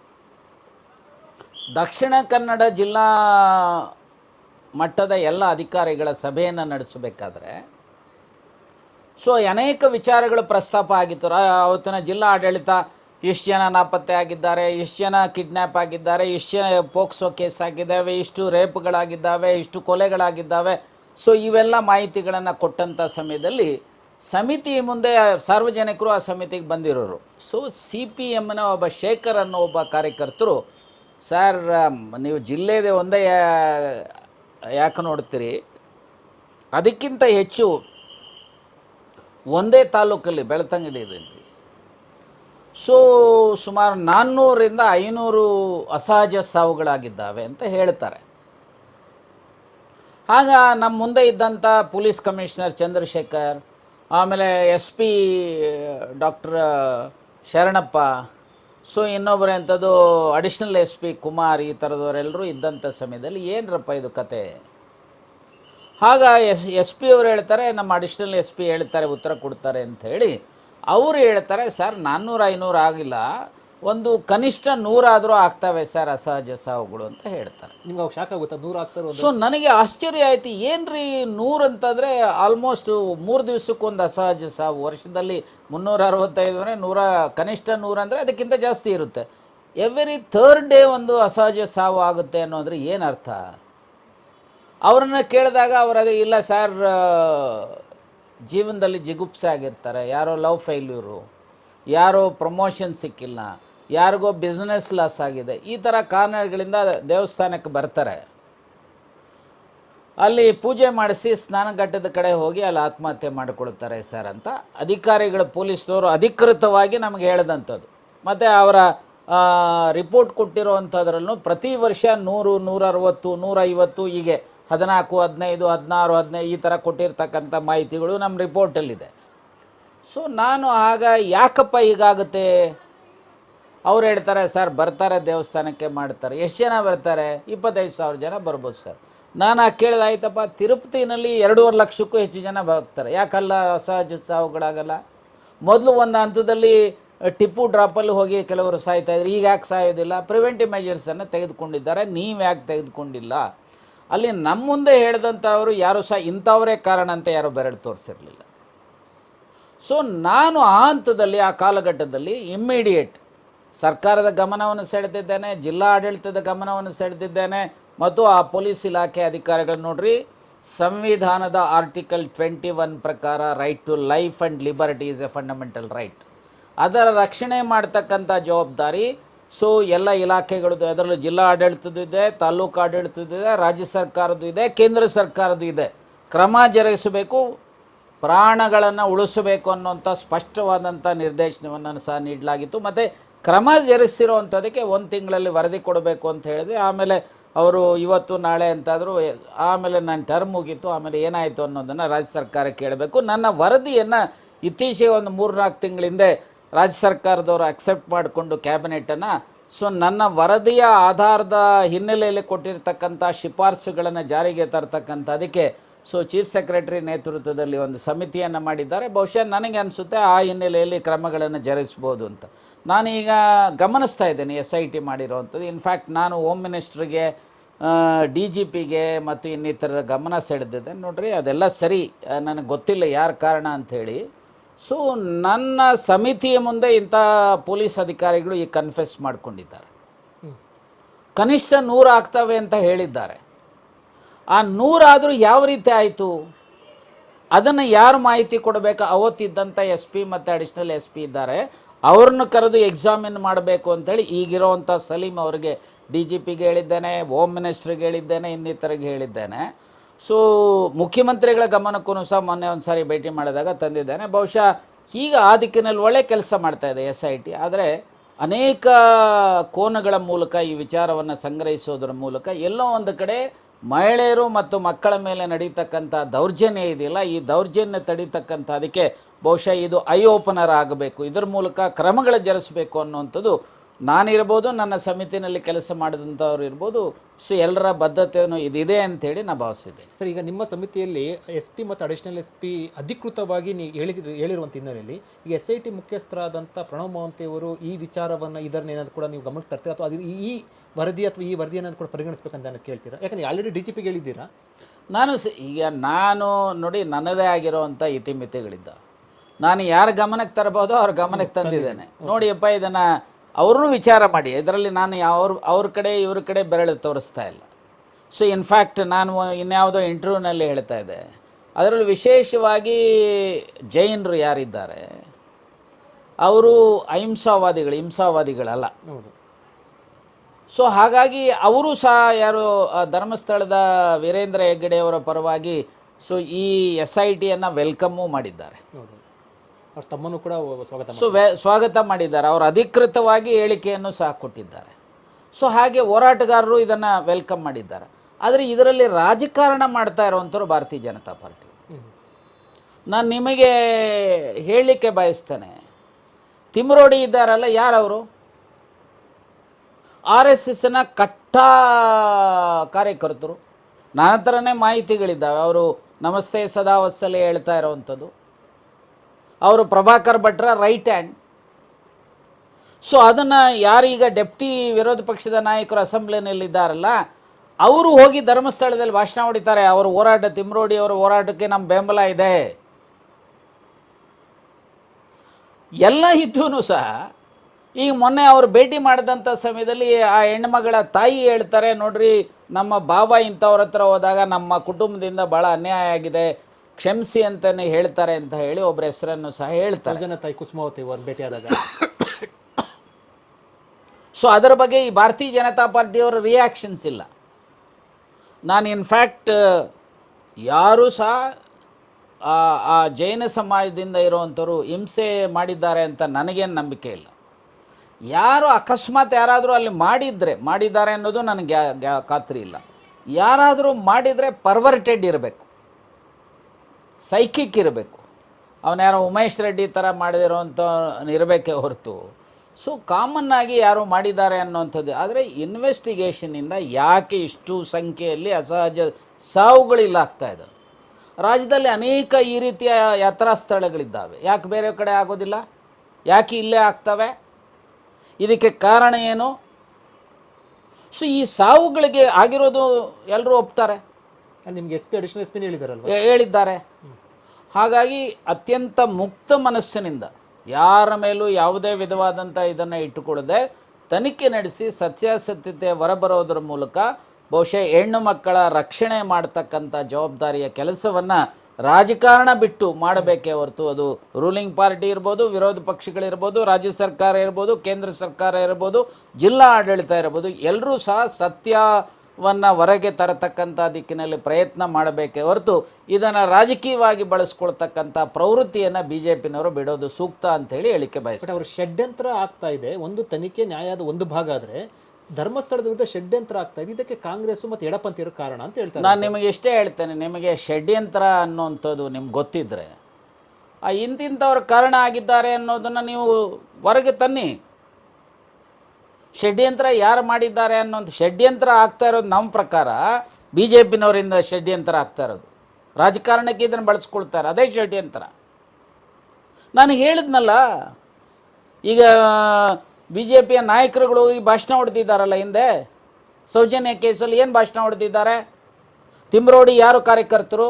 Dakshina Kannada ಜಿಲ್ಲಾ ಮಟ್ಟದ ಎಲ್ಲ ಅಧಿಕಾರಿಗಳ ಸಭೆಯನ್ನು ನಡೆಸಬೇಕಾದ್ರೆ ಸೊ ಅನೇಕ ವಿಚಾರಗಳು ಪ್ರಸ್ತಾಪ ಆಗಿತ್ತು. ಅವತ್ತಿನ ಜಿಲ್ಲಾ ಆಡಳಿತ ಇಷ್ಟು ಜನ ನಾಪತ್ತೆ ಆಗಿದ್ದಾರೆ, ಇಷ್ಟು ಜನ ಕಿಡ್ನ್ಯಾಪ್ ಆಗಿದ್ದಾರೆ, ಇಷ್ಟು ಜನ ಪೋಕ್ಸೋ ಕೇಸ್ ಆಗಿದ್ದಾವೆ, ಇಷ್ಟು ರೇಪ್ಗಳಾಗಿದ್ದಾವೆ, ಇಷ್ಟು ಕೊಲೆಗಳಾಗಿದ್ದಾವೆ. ಸೊ ಇವೆಲ್ಲ ಮಾಹಿತಿಗಳನ್ನು ಕೊಟ್ಟಂಥ ಸಮಯದಲ್ಲಿ ಸಮಿತಿ ಮುಂದೆ ಸಾರ್ವಜನಿಕರು ಆ ಸಮಿತಿಗೆ ಬಂದಿರೋರು. ಸೊ ಸಿ ಪಿ ಎಮ್ನ ಒಬ್ಬ ಶೇಖರ್ ಅನ್ನೋ ಒಬ್ಬ ಕಾರ್ಯಕರ್ತರು, ಸರ್, ನೀವು ಜಿಲ್ಲೆದೇ ಒಂದೇ ಯಾಕೆ ನೋಡ್ತೀರಿ? ಅದಕ್ಕಿಂತ ಹೆಚ್ಚು ಒಂದೇ ತಾಲೂಕಲ್ಲಿ ಇದೆ ಸೊ ಸುಮಾರು ನಾನ್ನೂರಿಂದ ಐನೂರು ಅಸಹಜ ಸಾವುಗಳಾಗಿದ್ದಾವೆ ಅಂತ ಹೇಳ್ತಾರೆ. ಆಗ ನಮ್ಮ ಮುಂದೆ ಇದ್ದಂಥ ಪೊಲೀಸ್ ಕಮಿಷನರ್ ಚಂದ್ರಶೇಖರ್ ಆಮೇಲೆ S P, doctor Sharanappa, so ಇನ್ನೊಬ್ಬರು ಎಂಥದ್ದು ಅಡಿಷ್ನಲ್ ಎಸ್ ಪಿ ಕುಮಾರ್ ಈ ಥರದವರೆಲ್ಲರೂ ಇದ್ದಂಥ ಸಮಯದಲ್ಲಿ ಏನರಪ್ಪ ಇದು ಕತೆ? ಆಗ ಎಸ್ ಎಸ್ ಪಿ ಅವರು ಹೇಳ್ತಾರೆ, ನಮ್ಮ ಅಡಿಷ್ನಲ್ ಎಸ್ ಪಿ ಹೇಳ್ತಾರೆ, ಉತ್ತರ ಕೊಡ್ತಾರೆ ಅಂತ ಹೇಳಿ, ಅವರು ಹೇಳ್ತಾರೆ, ಸರ್, ನಾನ್ನೂರು, ಐನೂರು ಆಗಿಲ್ಲ. ಒಂದು ಕನಿಷ್ಠ ನೂರಾದರೂ ಆಗ್ತವೆ ಸರ್ ಅಸಹಜ ಸಾವುಗಳು ಅಂತ ಹೇಳ್ತಾರೆ. ನಿಮ್ಗೆ ಅವಾಗ ಶಾಕ್ ಆಗುತ್ತಾ? ನೂರು ಆಗ್ತಾರೆ ಸೊ ನನಗೆ ಆಶ್ಚರ್ಯ ಆಯ್ತು ಏನ್ರಿ ನೂರು ಅಂತಂದರೆ ಆಲ್ಮೋಸ್ಟ್ ಮೂರು ದಿವಸಕ್ಕೊಂದು ಅಸಹಜ ಸಾವು ವರ್ಷದಲ್ಲಿ ಮುನ್ನೂರ ಅರವತ್ತೈದು ಅಂದರೆ ನೂರ ಕನಿಷ್ಠ ನೂರು ಅಂದರೆ ಅದಕ್ಕಿಂತ ಜಾಸ್ತಿ ಇರುತ್ತೆ. ಎವ್ರಿ ಥರ್ಡ್ ಡೇ ಒಂದು ಅಸಹಜ ಸಾವು ಆಗುತ್ತೆ ಅನ್ನೋದ್ರೆ ಏನು ಅರ್ಥ? ಅವ್ರನ್ನ ಕೇಳಿದಾಗ ಅವ್ರು ಅದೇ ಇಲ್ಲ ಸರ್ ಜೀವನದಲ್ಲಿ ಜಿಗುಪ್ಸೆ ಆಗಿರ್ತಾರೆ ಯಾರೋ ಲವ್ ಫೈಲ್ಯೂರು ಯಾರೋ ಪ್ರಮೋಷನ್ ಸಿಕ್ಕಿಲ್ಲ ಯಾರಿಗೋ ಬಿಸ್ನೆಸ್ ಲಾಸ್ ಆಗಿದೆ. ಈ ಥರ ಕಾರಣಗಳಿಂದ ದೇವಸ್ಥಾನಕ್ಕೆ ಬರ್ತಾರೆ. ಅಲ್ಲಿ ಪೂಜೆ ಮಾಡಿಸಿ ಸ್ನಾನಘಟ್ಟದ ಕಡೆ ಹೋಗಿ ಅಲ್ಲಿ ಆತ್ಮಹತ್ಯೆ ಮಾಡಿಕೊಳ್ತಾರೆ ಸರ್ ಅಂತ ಅಧಿಕಾರಿಗಳು, ಪೊಲೀಸ್ನವರು ಅಧಿಕೃತವಾಗಿ ನಮಗೆ ಹೇಳಿದಂಥದ್ದು. ಮತ್ತು ಅವರ ರಿಪೋರ್ಟ್ ಕೊಟ್ಟಿರೋವಂಥದ್ರಲ್ಲೂ ಪ್ರತಿ ವರ್ಷ ನೂರು ನೂರ ಅರವತ್ತು ನೂರೈವತ್ತು, ಹೀಗೆ ಹದಿನಾಲ್ಕು, ಹದಿನೈದು, ಹದಿನಾರು, ಹದಿನೈದು ಈ ಥರ ಕೊಟ್ಟಿರ್ತಕ್ಕಂಥ ಮಾಹಿತಿಗಳು ನಮ್ಮ ರಿಪೋರ್ಟಲ್ಲಿದೆ ಸೊ ನಾನು ಆಗ ಯಾಕಪ್ಪ ಹೀಗಾಗುತ್ತೆ? ಅವ್ರು ಹೇಳ್ತಾರೆ, ಸರ್, ಬರ್ತಾರೆ ದೇವಸ್ಥಾನಕ್ಕೆ ಮಾಡ್ತಾರೆ. ಎಷ್ಟು ಜನ ಬರ್ತಾರೆ? ಇಪ್ಪತ್ತೈದು ಸಾವಿರ ಜನ ಬರ್ಬೋದು, ಸರ್. ನಾನು ಕೇಳಿದ, ಆಯ್ತಪ್ಪ, ತಿರುಪತಿನಲ್ಲಿ ಎರಡೂವರೆ ಲಕ್ಷಕ್ಕೂ ಹೆಚ್ಚು ಜನ ಬರ್ತಾರೆ. ಯಾಕಲ್ಲ ಅಸಹಜ ಸಾವುಗಳಾಗಲ್ಲ? ಮೊದಲು ಒಂದು ಹಂತದಲ್ಲಿ ಟಿಪ್ಪು ಡ್ರಾಪಲ್ಲಿ ಹೋಗಿ ಕೆಲವರು ಸಾಯ್ತಾ ಇದ್ರು. ಈಗ ಯಾಕೆ ಸಾಯೋದಿಲ್ಲ? ಪ್ರಿವೆಂಟಿವ್ ಮೆಜರ್ಸನ್ನು ತೆಗೆದುಕೊಂಡಿದ್ದಾರೆ. ನೀವು ಯಾಕೆ ತೆಗೆದುಕೊಂಡಿಲ್ಲ? ಅಲ್ಲಿ ನಮ್ಮ ಮುಂದೆ ಹೇಳಿದಂಥವರು ಯಾರು ಸಹ ಇಂಥವರೇ ಕಾರಣ ಅಂತ ಯಾರು ಬೆರಳು ತೋರಿಸಿರಲಿಲ್ಲ. ಸೊ, ನಾನು ಆ ಹಂತದಲ್ಲಿ, ಆ ಕಾಲಘಟ್ಟದಲ್ಲಿ ಇಮ್ಮಿಡಿಯೇಟ್ ಸರ್ಕಾರದ ಗಮನವನ್ನು ಸೆಳೆದಿದ್ದೇನೆ, ಜಿಲ್ಲಾ ಆಡಳಿತದ ಗಮನವನ್ನು ಸೆಳೆದಿದ್ದೇನೆ, ಮತ್ತು ಆ ಪೊಲೀಸ್ ಇಲಾಖೆ ಅಧಿಕಾರಿಗಳು ನೋಡ್ರಿ, ಸಂವಿಧಾನದ ಆರ್ಟಿಕಲ್ ಟ್ವೆಂಟಿ ಒನ್ ಪ್ರಕಾರ right to life and liberty is a fundamental right ಅದರ ರಕ್ಷಣೆ ಮಾಡ್ತಕ್ಕಂಥ ಜವಾಬ್ದಾರಿ ಸೊ ಎಲ್ಲ ಇಲಾಖೆಗಳದ್ದು, ಅದರಲ್ಲೂ ಜಿಲ್ಲಾ ಆಡಳಿತದ್ದು ಇದೆ, ತಾಲೂಕು ಆಡಳಿತದ್ದು ಇದೆ, ರಾಜ್ಯ ಸರ್ಕಾರದ್ದು ಇದೆ, ಕೇಂದ್ರ ಸರ್ಕಾರದ್ದು ಇದೆ. ಕ್ರಮ ಜರುಗಿಸಬೇಕು, ಪ್ರಾಣಗಳನ್ನು ಉಳಿಸಬೇಕು ಅನ್ನೋಂಥ ಸ್ಪಷ್ಟವಾದಂಥ ನಿರ್ದೇಶನವನ್ನು ಸಹ ನೀಡಲಾಗಿತ್ತು. ಮತ್ತು ಕ್ರಮ ಜರುಗಿಸಿರುವಂಥದ್ದಕ್ಕೆ ಒಂದು ತಿಂಗಳಲ್ಲಿ ವರದಿ ಕೊಡಬೇಕು ಅಂತ ಹೇಳಿದೆ. ಆಮೇಲೆ ಅವರು ಇವತ್ತು, ನಾಳೆ ಅಂತಾದರೂ ಆಮೇಲೆ ನನ್ನ ಟರ್ಮ್ ಮುಗೀತು, ಆಮೇಲೆ ಏನಾಯಿತು ಅನ್ನೋದನ್ನು ರಾಜ್ಯ ಸರ್ಕಾರಕ್ಕೆ ಕೇಳಬೇಕು ನನ್ನ ವರದಿಯನ್ನು ಇತ್ತೀಚೆಗೆ ಒಂದು ಮೂರ್ನಾಲ್ಕು ತಿಂಗಳಿಂದೆ ರಾಜ್ಯ ಸರ್ಕಾರದವರು ಅಕ್ಸೆಪ್ಟ್ ಮಾಡಿಕೊಂಡು ಕ್ಯಾಬಿನೆಟನ್ನು ಸೊ ನನ್ನ ವರದಿಯ ಆಧಾರದ ಹಿನ್ನೆಲೆಯಲ್ಲಿ ಕೊಟ್ಟಿರ್ತಕ್ಕಂಥ ಶಿಫಾರಸುಗಳನ್ನು ಜಾರಿಗೆ ತರ್ತಕ್ಕಂಥ ಅದಕ್ಕೆ, ಸೊ ಚೀಫ್ ಸೆಕ್ರೆಟರಿ ನೇತೃತ್ವದಲ್ಲಿ ಒಂದು ಸಮಿತಿಯನ್ನು ಮಾಡಿದ್ದಾರೆ. ಬಹುಶಃ ನನಗೆ ಅನಿಸುತ್ತೆ ಆ ಹಿನ್ನೆಲೆಯಲ್ಲಿ ಕ್ರಮಗಳನ್ನು ಜರುಗಿಸ್ಬೋದು ಅಂತ. ನಾನೀಗ ಗಮನಿಸ್ತಾ ಇದ್ದೇನೆ ಎಸ್ ಐ ಟಿ ಮಾಡಿರೋವಂಥದ್ದು ಇನ್ಫ್ಯಾಕ್ಟ್ ನಾನು ಹೋಮ್ ಮಿನಿಸ್ಟ್ರಿಗೆ ಡಿ ಜಿ ಪಿಗೆ ಮತ್ತು ಇನ್ನಿತರ ಗಮನ ಸೆಳೆದಿದ್ದೆ ನೋಡ್ರಿ ಅದೆಲ್ಲ ಸರಿ ನನಗೆ ಗೊತ್ತಿಲ್ಲ ಯಾರ ಕಾರಣ ಅಂಥೇಳಿ. ಸೊ ನನ್ನ ಸಮಿತಿಯ ಮುಂದೆ ಇಂಥ ಪೊಲೀಸ್ ಅಧಿಕಾರಿಗಳು ಈ ಕನ್ಫೆಸ್ ಮಾಡಿಕೊಂಡಿದ್ದಾರೆ. ಕನಿಷ್ಠ ನೂರು ಆಗ್ತವೆ ಅಂತ ಹೇಳಿದ್ದಾರೆ. ಆ ನೂರಾದರೂ ಯಾವ ರೀತಿ ಆಯಿತು? ಅದನ್ನು ಯಾರು ಮಾಹಿತಿ ಕೊಡಬೇಕು? ಅವತ್ತಿದ್ದಂಥ ಎಸ್ ಪಿ ಮತ್ತು ಅಡಿಷ್ನಲ್ ಎಸ್ ಪಿ ಇದ್ದಾರೆ. ಅವ್ರನ್ನ ಕರೆದು ಎಕ್ಸಾಮಿನ್ ಮಾಡಬೇಕು ಅಂತೇಳಿ ಈಗಿರೋವಂಥ ಸಲೀಂ ಅವರಿಗೆ ಡಿ ಜಿ ಪಿಗೆ ಹೇಳಿದ್ದೇನೆ ಹೋಮ್ ಮಿನಿಸ್ಟ್ರಿಗೆ ಹೇಳಿದ್ದೇನೆ, ಇನ್ನಿತರಿಗೆ ಹೇಳಿದ್ದೇನೆ. ಸೊ ಮುಖ್ಯಮಂತ್ರಿಗಳ ಗಮನಕ್ಕೂ ಸಹ ಮೊನ್ನೆ ಒಂದು ಸಾರಿ ಭೇಟಿ ಮಾಡಿದಾಗ ತಂದಿದ್ದೇನೆ. ಬಹುಶಃ ಈಗ ಆ ದಿಕ್ಕಿನಲ್ಲಿ ಒಳ್ಳೆ ಕೆಲಸ ಮಾಡ್ತಾ ಇದೆ ಎಸ್ ಐ ಟಿ ಆದರೆ ಅನೇಕ ಕೋನಗಳ ಮೂಲಕ ಈ ವಿಚಾರವನ್ನು ಸಂಗ್ರಹಿಸೋದ್ರ ಮೂಲಕ ಎಲ್ಲೋ ಒಂದು ಕಡೆ ಮಹಿಳೆಯರು ಮತ್ತು ಮಕ್ಕಳ ಮೇಲೆ ನಡೀತಕ್ಕಂಥ ದೌರ್ಜನ್ಯ ಇದೆಯಲ್ಲ, ಈ ದೌರ್ಜನ್ಯ ತಡೀತಕ್ಕಂಥ ಅದಕ್ಕೆ ಬಹುಶಃ ಇದು ಐ ಓಪನರ್ ಆಗಬೇಕು. ಇದರ ಮೂಲಕ ಕ್ರಮಗಳು ಜರುಗಿಸಬೇಕು ಅನ್ನುವಂಥದ್ದು ನಾನಿರ್ಬೋದು ನನ್ನ ಸಮಿತಿನಲ್ಲಿ ಕೆಲಸ ಮಾಡಿದಂಥವ್ರು ಇರ್ಬೋದು ಸೊ ಎಲ್ಲರ ಬದ್ಧತೆಯನ್ನು ಇದಿದೆ ಅಂತೇಳಿ ನಾನು ಭಾವಿಸಿದೆ ಸರ್ ಈಗ ನಿಮ್ಮ ಸಮಿತಿಯಲ್ಲಿ ಎಸ್ ಪಿ ಮತ್ತು ಅಡಿಷನಲ್ ಎಸ್ ಪಿ ಅಧಿಕೃತವಾಗಿ ನೀವು ಹೇಳಿ ಹೇಳಿರುವಂಥ ಹಿನ್ನೆಲೆಯಲ್ಲಿ ಈಗ ಎಸ್ ಐ ಟಿ ಮುಖ್ಯಸ್ಥರಾದಂಥ ಪ್ರಣವ್ ಮಹಂತಿಯವರು ಈ ವಿಚಾರವನ್ನು ಇದನ್ನ ಏನಾದ್ರು ಕೂಡ ನೀವು ಗಮನಕ್ಕೆ ತರ್ತೀರಾ ಅಥವಾ ಅದು ಈ- ಈ ವರದಿ ಅಥವಾ ಈ ವರದಿಯನ್ನು ಕೂಡ ಪರಿಗಣಿಸ್ಬೇಕಂತ ನಾನು ಕೇಳ್ತೀರಾ? ಯಾಕಂದರೆ ಆಲ್ರೆಡಿ ಡಿ ಜಿ ಪಿಗೆ ಹೇಳಿದ್ದೀರಾ? ನಾನು ಸ ಈಗ ನಾನು ನೋಡಿ ನನ್ನದೇ ಆಗಿರೋವಂಥ ಇತಿಮಿತಿಗಳಿದ್ದ. ನಾನು ಯಾರ ಗಮನಕ್ಕೆ ತರಬಹುದೋ ಅವ್ರ ಗಮನಕ್ಕೆ ತಂದಿದ್ದೇನೆ. ನೋಡಿಯಪ್ಪ ಇದನ್ನು ಅವ್ರನ್ನೂ ವಿಚಾರ ಮಾಡಿ. ಇದರಲ್ಲಿ ನಾನು ಯಾವ ಅವ್ರ ಕಡೆ ಇವ್ರ ಕಡೆ ಬೆರಳು ತೋರಿಸ್ತಾ ಇಲ್ಲ. ಸೊ ಇನ್ಫ್ಯಾಕ್ಟ್ ನಾನು ಇನ್ಯಾವುದೋ ಇಂಟರ್ವ್ಯೂನಲ್ಲಿ ಹೇಳ್ತಾ ಇದ್ದೆ. ಅದರಲ್ಲಿ ವಿಶೇಷವಾಗಿ ಜೈನರು ಯಾರಿದ್ದಾರೆ? ಅವರು ಅಹಿಂಸಾವಾದಿಗಳು ಹಿಂಸಾವಾದಿಗಳಲ್ಲ. ಸೊ ಹಾಗಾಗಿ ಅವರು ಸಹ ಯಾರು ಧರ್ಮಸ್ಥಳದ ವೀರೇಂದ್ರ ಹೆಗ್ಗಡೆಯವರ ಪರವಾಗಿ ಸೊ ಈ ಎಸ್ ಐ ಟಿಯನ್ನು ವೆಲ್ಕಮ್ಮು ಮಾಡಿದ್ದಾರೆ. ಅವ್ರ ತಮ್ಮನ್ನು ಕೂಡ ಸ್ವಾಗತ ಸೊ ಸ್ವಾಗತ ಮಾಡಿದ್ದಾರೆ. ಅವರು ಅಧಿಕೃತವಾಗಿ ಹೇಳಿಕೆಯನ್ನು ಸಹ ಕೊಟ್ಟಿದ್ದಾರೆ. ಸೊ ಹಾಗೆ ಹೋರಾಟಗಾರರು ಇದನ್ನು ವೆಲ್ಕಮ್ ಮಾಡಿದ್ದಾರೆ. ಆದರೆ ಇದರಲ್ಲಿ ರಾಜಕಾರಣ ಮಾಡ್ತಾ ಇರುವಂಥವ್ರು ಭಾರತೀಯ ಜನತಾ ಪಾರ್ಟಿ. ನಾನು ನಿಮಗೆ ಹೇಳಲಿಕ್ಕೆ ಬಯಸ್ತೇನೆ. ತಿಮ್ರೋಡಿ ಇದ್ದಾರಲ್ಲ ಯಾರವರು? ಆರ್ ಎಸ್ ಎಸ್ನ ಕಟ್ಟ ಕಾರ್ಯಕರ್ತರು. ನನ್ನ ಥರನೇ ಮಾಹಿತಿಗಳಿದ್ದಾವೆ. ಅವರು ನಮಸ್ತೆ ಸದಾ ವತ್ಸಲೆ ಹೇಳ್ತಾ ಇರೋವಂಥದ್ದು. ಅವರು ಪ್ರಭಾಕರ್ ಭಟ್ರ ರೈಟ್ ಹ್ಯಾಂಡ್ ಸೊ ಅದನ್ನು ಯಾರೀಗ ಡೆಪ್ಟಿ ವಿರೋಧ ಪಕ್ಷದ ನಾಯಕರು ಅಸೆಂಬ್ಲಿನಲ್ಲಿದ್ದಾರಲ್ಲ ಅವರು ಹೋಗಿ ಧರ್ಮಸ್ಥಳದಲ್ಲಿ ಭಾಷಣ ಹೊಡಿತಾರೆ. ಅವರ ಹೋರಾಟ ತಿಮ್ರೋಡಿ ಅವರ ಹೋರಾಟಕ್ಕೆ ನಮ್ಮ ಬೆಂಬಲ ಇದೆ. ಎಲ್ಲ ಇದ್ದೂ ಸಹ, ಈಗ ಮೊನ್ನೆ ಅವರು ಭೇಟಿ ಮಾಡಿದಂಥ ಸಮಯದಲ್ಲಿ ಆ ಹೆಣ್ಮಗಳ ತಾಯಿ ಹೇಳ್ತಾರೆ, ನೋಡ್ರಿ, ನಮ್ಮ ಬಾಬಾ ಇಂಥವ್ರ ಹತ್ರ ಹೋದಾಗ ನಮ್ಮ ಕುಟುಂಬದಿಂದ ಭಾಳ ಅನ್ಯಾಯ ಆಗಿದೆ. ಕ್ಷಮಿಸಿ ಅಂತಲೇ ಹೇಳ್ತಾರೆ ಅಂತ ಹೇಳಿ ಒಬ್ಬರ ಹೆಸರನ್ನು ಸಹ ಹೇಳ್ತಾರೆ. ಜನ ತಾಯಿ ಕುಸುಮಾವತಿ ಅವರು ಭೇಟಿಯಾದಾಗ. ಸೊ ಅದರ ಬಗ್ಗೆ ಈ ಭಾರತೀಯ ಜನತಾ ಪಾರ್ಟಿಯವರ ರಿಯಾಕ್ಷನ್ಸ್ ಇಲ್ಲ. ನಾನು ಇನ್ಫ್ಯಾಕ್ಟ್ ಯಾರೂ ಸಹ ಆ ಜೈನ ಸಮಾಜದಿಂದ ಇರುವಂಥವ್ರು ಹಿಂಸೆ ಮಾಡಿದ್ದಾರೆ ಅಂತ ನನಗೇನು ನಂಬಿಕೆ ಇಲ್ಲ. ಯಾರು ಅಕಸ್ಮಾತ್ ಯಾರಾದರೂ ಅಲ್ಲಿ ಮಾಡಿದರೆ ಮಾಡಿದ್ದಾರೆ ಅನ್ನೋದು ನನಗೆ ಖಾತ್ರಿ ಇಲ್ಲ. ಯಾರಾದರೂ ಮಾಡಿದರೆ ಪರ್ವರ್ಟೆಡ್ ಇರಬೇಕು. ಸೈಕಿಕ್ ಇರಬೇಕು. ಅವನು ಯಾರೋ ಉಮೇಶ್ ರೆಡ್ಡಿ ಥರ ಮಾಡದಿರೋಂಥ ಇರಬೇಕೇ ಹೊರತು. ಸೊ ಕಾಮನ್ ಆಗಿ ಯಾರು ಮಾಡಿದ್ದಾರೆ ಅನ್ನೋಂಥದ್ದು. ಆದರೆ ಇನ್ವೆಸ್ಟಿಗೇಷನಿಂದ ಯಾಕೆ ಇಷ್ಟು ಸಂಖ್ಯೆಯಲ್ಲಿ ಅಸಹಜ ಸಾವುಗಳಿಲ್ಲಾಗ್ತಾ ಇದೆ? ರಾಜ್ಯದಲ್ಲಿ ಅನೇಕ ಈ ರೀತಿಯ ಯಾತ್ರಾ ಸ್ಥಳಗಳಿದ್ದಾವೆ. ಯಾಕೆ ಬೇರೆ ಕಡೆ ಆಗೋದಿಲ್ಲ? ಯಾಕೆ ಇಲ್ಲೇ ಆಗ್ತವೆ? ಇದಕ್ಕೆ ಕಾರಣ ಏನು? ಸೊ ಈ ಸಾವುಗಳಿಗೆ ಆಗಿರೋದು ಎಲ್ಲರೂ ಒಪ್ತಾರೆ. ಅಲ್ಲಿ ನಿಮಗೆ S P additional S P ಹೇಳಿದ್ದಾರೆ. ಹಾಗಾಗಿ ಅತ್ಯಂತ ಮುಕ್ತ ಮನಸ್ಸಿನಿಂದ ಯಾರ ಮೇಲೂ ಯಾವುದೇ ವಿಧವಾದಂಥ ಇದನ್ನು ಇಟ್ಟುಕೊಳ್ಳದೆ ತನಿಖೆ ನಡೆಸಿ ಸತ್ಯಾಸತ್ಯತೆ ಹೊರಬರೋದ್ರ ಮೂಲಕ ಬಹುಶಃ ಹೆಣ್ಣು ಮಕ್ಕಳ ರಕ್ಷಣೆ ಮಾಡ್ತಕ್ಕಂಥ ಜವಾಬ್ದಾರಿಯ ಕೆಲಸವನ್ನು ರಾಜಕಾರಣ ಬಿಟ್ಟು ಮಾಡಬೇಕೇ ಹೊರತು ಅದು ರೂಲಿಂಗ್ ಪಾರ್ಟಿ ಇರ್ಬೋದು, ವಿರೋಧ ಪಕ್ಷಗಳಿರ್ಬೋದು, ರಾಜ್ಯ ಸರ್ಕಾರ ಇರ್ಬೋದು, ಕೇಂದ್ರ ಸರ್ಕಾರ ಇರ್ಬೋದು ಜಿಲ್ಲಾ ಆಡಳಿತ ಇರ್ಬೋದು, ಎಲ್ಲರೂ ಸಹ ಸತ್ಯವನ್ನು ಹೊರಗೆ ತರತಕ್ಕಂಥ ದಿಕ್ಕಿನಲ್ಲಿ ಪ್ರಯತ್ನ ಮಾಡಬೇಕೇ ಹೊರತು ಇದನ್ನು ರಾಜಕೀಯವಾಗಿ ಬಳಸ್ಕೊಳ್ತಕ್ಕಂಥ ಪ್ರವೃತ್ತಿಯನ್ನು ಬಿ ಜೆ ಪಿನವರು ಬಿಡೋದು ಸೂಕ್ತ ಅಂತೇಳಿ ಹೇಳಿಕೆ ಬಯಸ್ತಾರೆ. ಅವರು ಷಡ್ಯಂತ್ರ ಆಗ್ತಾ ಇದೆ. ಒಂದು ತನಿಖೆ ನ್ಯಾಯದ ಒಂದು ಭಾಗ ಆದರೆ ಧರ್ಮಸ್ಥಳದ ವಿರುದ್ಧ ಷಡ್ಯಂತ್ರ ಆಗ್ತಾ ಇದೆ. ಇದಕ್ಕೆ ಕಾಂಗ್ರೆಸ್ ಮತ್ತು ಎಡಪಂಥೀಯರು ಕಾರಣ ಅಂತ ಹೇಳ್ತಾರೆ ನಾನು ನಿಮಗೆ ಇಷ್ಟೇ ಹೇಳ್ತೇನೆ ನಿಮಗೆ ಷಡ್ಯಂತ್ರ ಅನ್ನುವಂಥದ್ದು ನಿಮ್ಗೆ ಗೊತ್ತಿದ್ದರೆ ಆ ಇಂತಿಂಥವ್ರ ಕಾರಣ ಆಗಿದ್ದಾರೆ ಅನ್ನೋದನ್ನು ನೀವು ಹೊರಗೆ ತನ್ನಿ. ಷಡ್ಯಂತ್ರ ಯಾರು ಮಾಡಿದ್ದಾರೆ ಅನ್ನೋದು ಷಡ್ಯಂತ್ರ ಆಗ್ತಾ ಇರೋದು ನಮ್ಮ ಪ್ರಕಾರ ಬಿ ಜೆ ಪಿನವರಿಂದ ಷಡ್ಯಂತ್ರ ಆಗ್ತಾ ಇರೋದು. ರಾಜಕಾರಣಕ್ಕೆ ಇದನ್ನು ಬಳಸ್ಕೊಳ್ತಾರೆ, ಅದೇ ಷಡ್ಯಂತ್ರ. ನಾನು ಹೇಳಿದ್ನಲ್ಲ, ಈಗ ಬಿ ಜೆ ಪಿಯ ನಾಯಕರುಗಳು ಈ ಭಾಷಣ ಹೊಡೆದಿದ್ದಾರಲ್ಲ ಹಿಂದೆ? ಸೌಜನ್ಯ ಕೇಸಲ್ಲಿ ಏನು ಭಾಷಣ ಹೊಡೆದಿದ್ದಾರೆ? ತಿಮ್ರೋಡಿ ಯಾರು ಕಾರ್ಯಕರ್ತರು?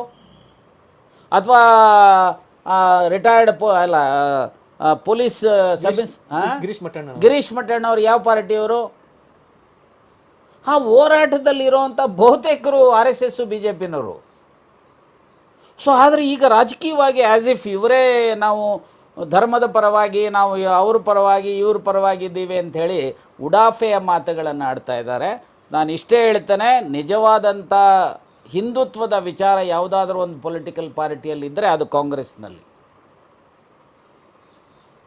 ಅಥವಾ ರಿಟೈರ್ಡ್ ಪೋ, ಅಲ್ಲ ಪೊಲೀಸ್ ಸಬ್ ಇನ್ಸ್ ಮಠಣ್ಣ ಗಿರೀಶ್ ಮಠಣ್ಣ ಗಿರೀಶ್ ಮಟ್ಟಣ್ಣವ್ರು ಯಾವ ಪಾರ್ಟಿಯವರು? ಆ ಹೋರಾಟದಲ್ಲಿ ಇರುವಂಥ ಬಹುತೇಕರು R S S B J ಪಿನವರು. So ಆದರೆ ಈಗ ರಾಜಕೀಯವಾಗಿ ಆ್ಯಸ್ ಇಫ್ ಇವರೇ ನಾವು ಧರ್ಮದ ಪರವಾಗಿ ನಾವು ಅವ್ರ ಪರವಾಗಿ ಇವ್ರ ಪರವಾಗಿ ಇದ್ದೀವಿ ಅಂಥೇಳಿ ಉಡಾಫೆಯ ಮಾತುಗಳನ್ನು ಆಡ್ತಾ ಇದ್ದಾರೆ. ನಾನು ಇಷ್ಟೇ ಹೇಳ್ತೇನೆ ನಿಜವಾದಂಥ ಹಿಂದುತ್ವದ ವಿಚಾರ ಯಾವುದಾದ್ರೂ ಒಂದು ಪೊಲಿಟಿಕಲ್ ಪಾರ್ಟಿಯಲ್ಲಿ ಇದ್ದರೆ ಅದು ಕಾಂಗ್ರೆಸ್ನಲ್ಲಿ.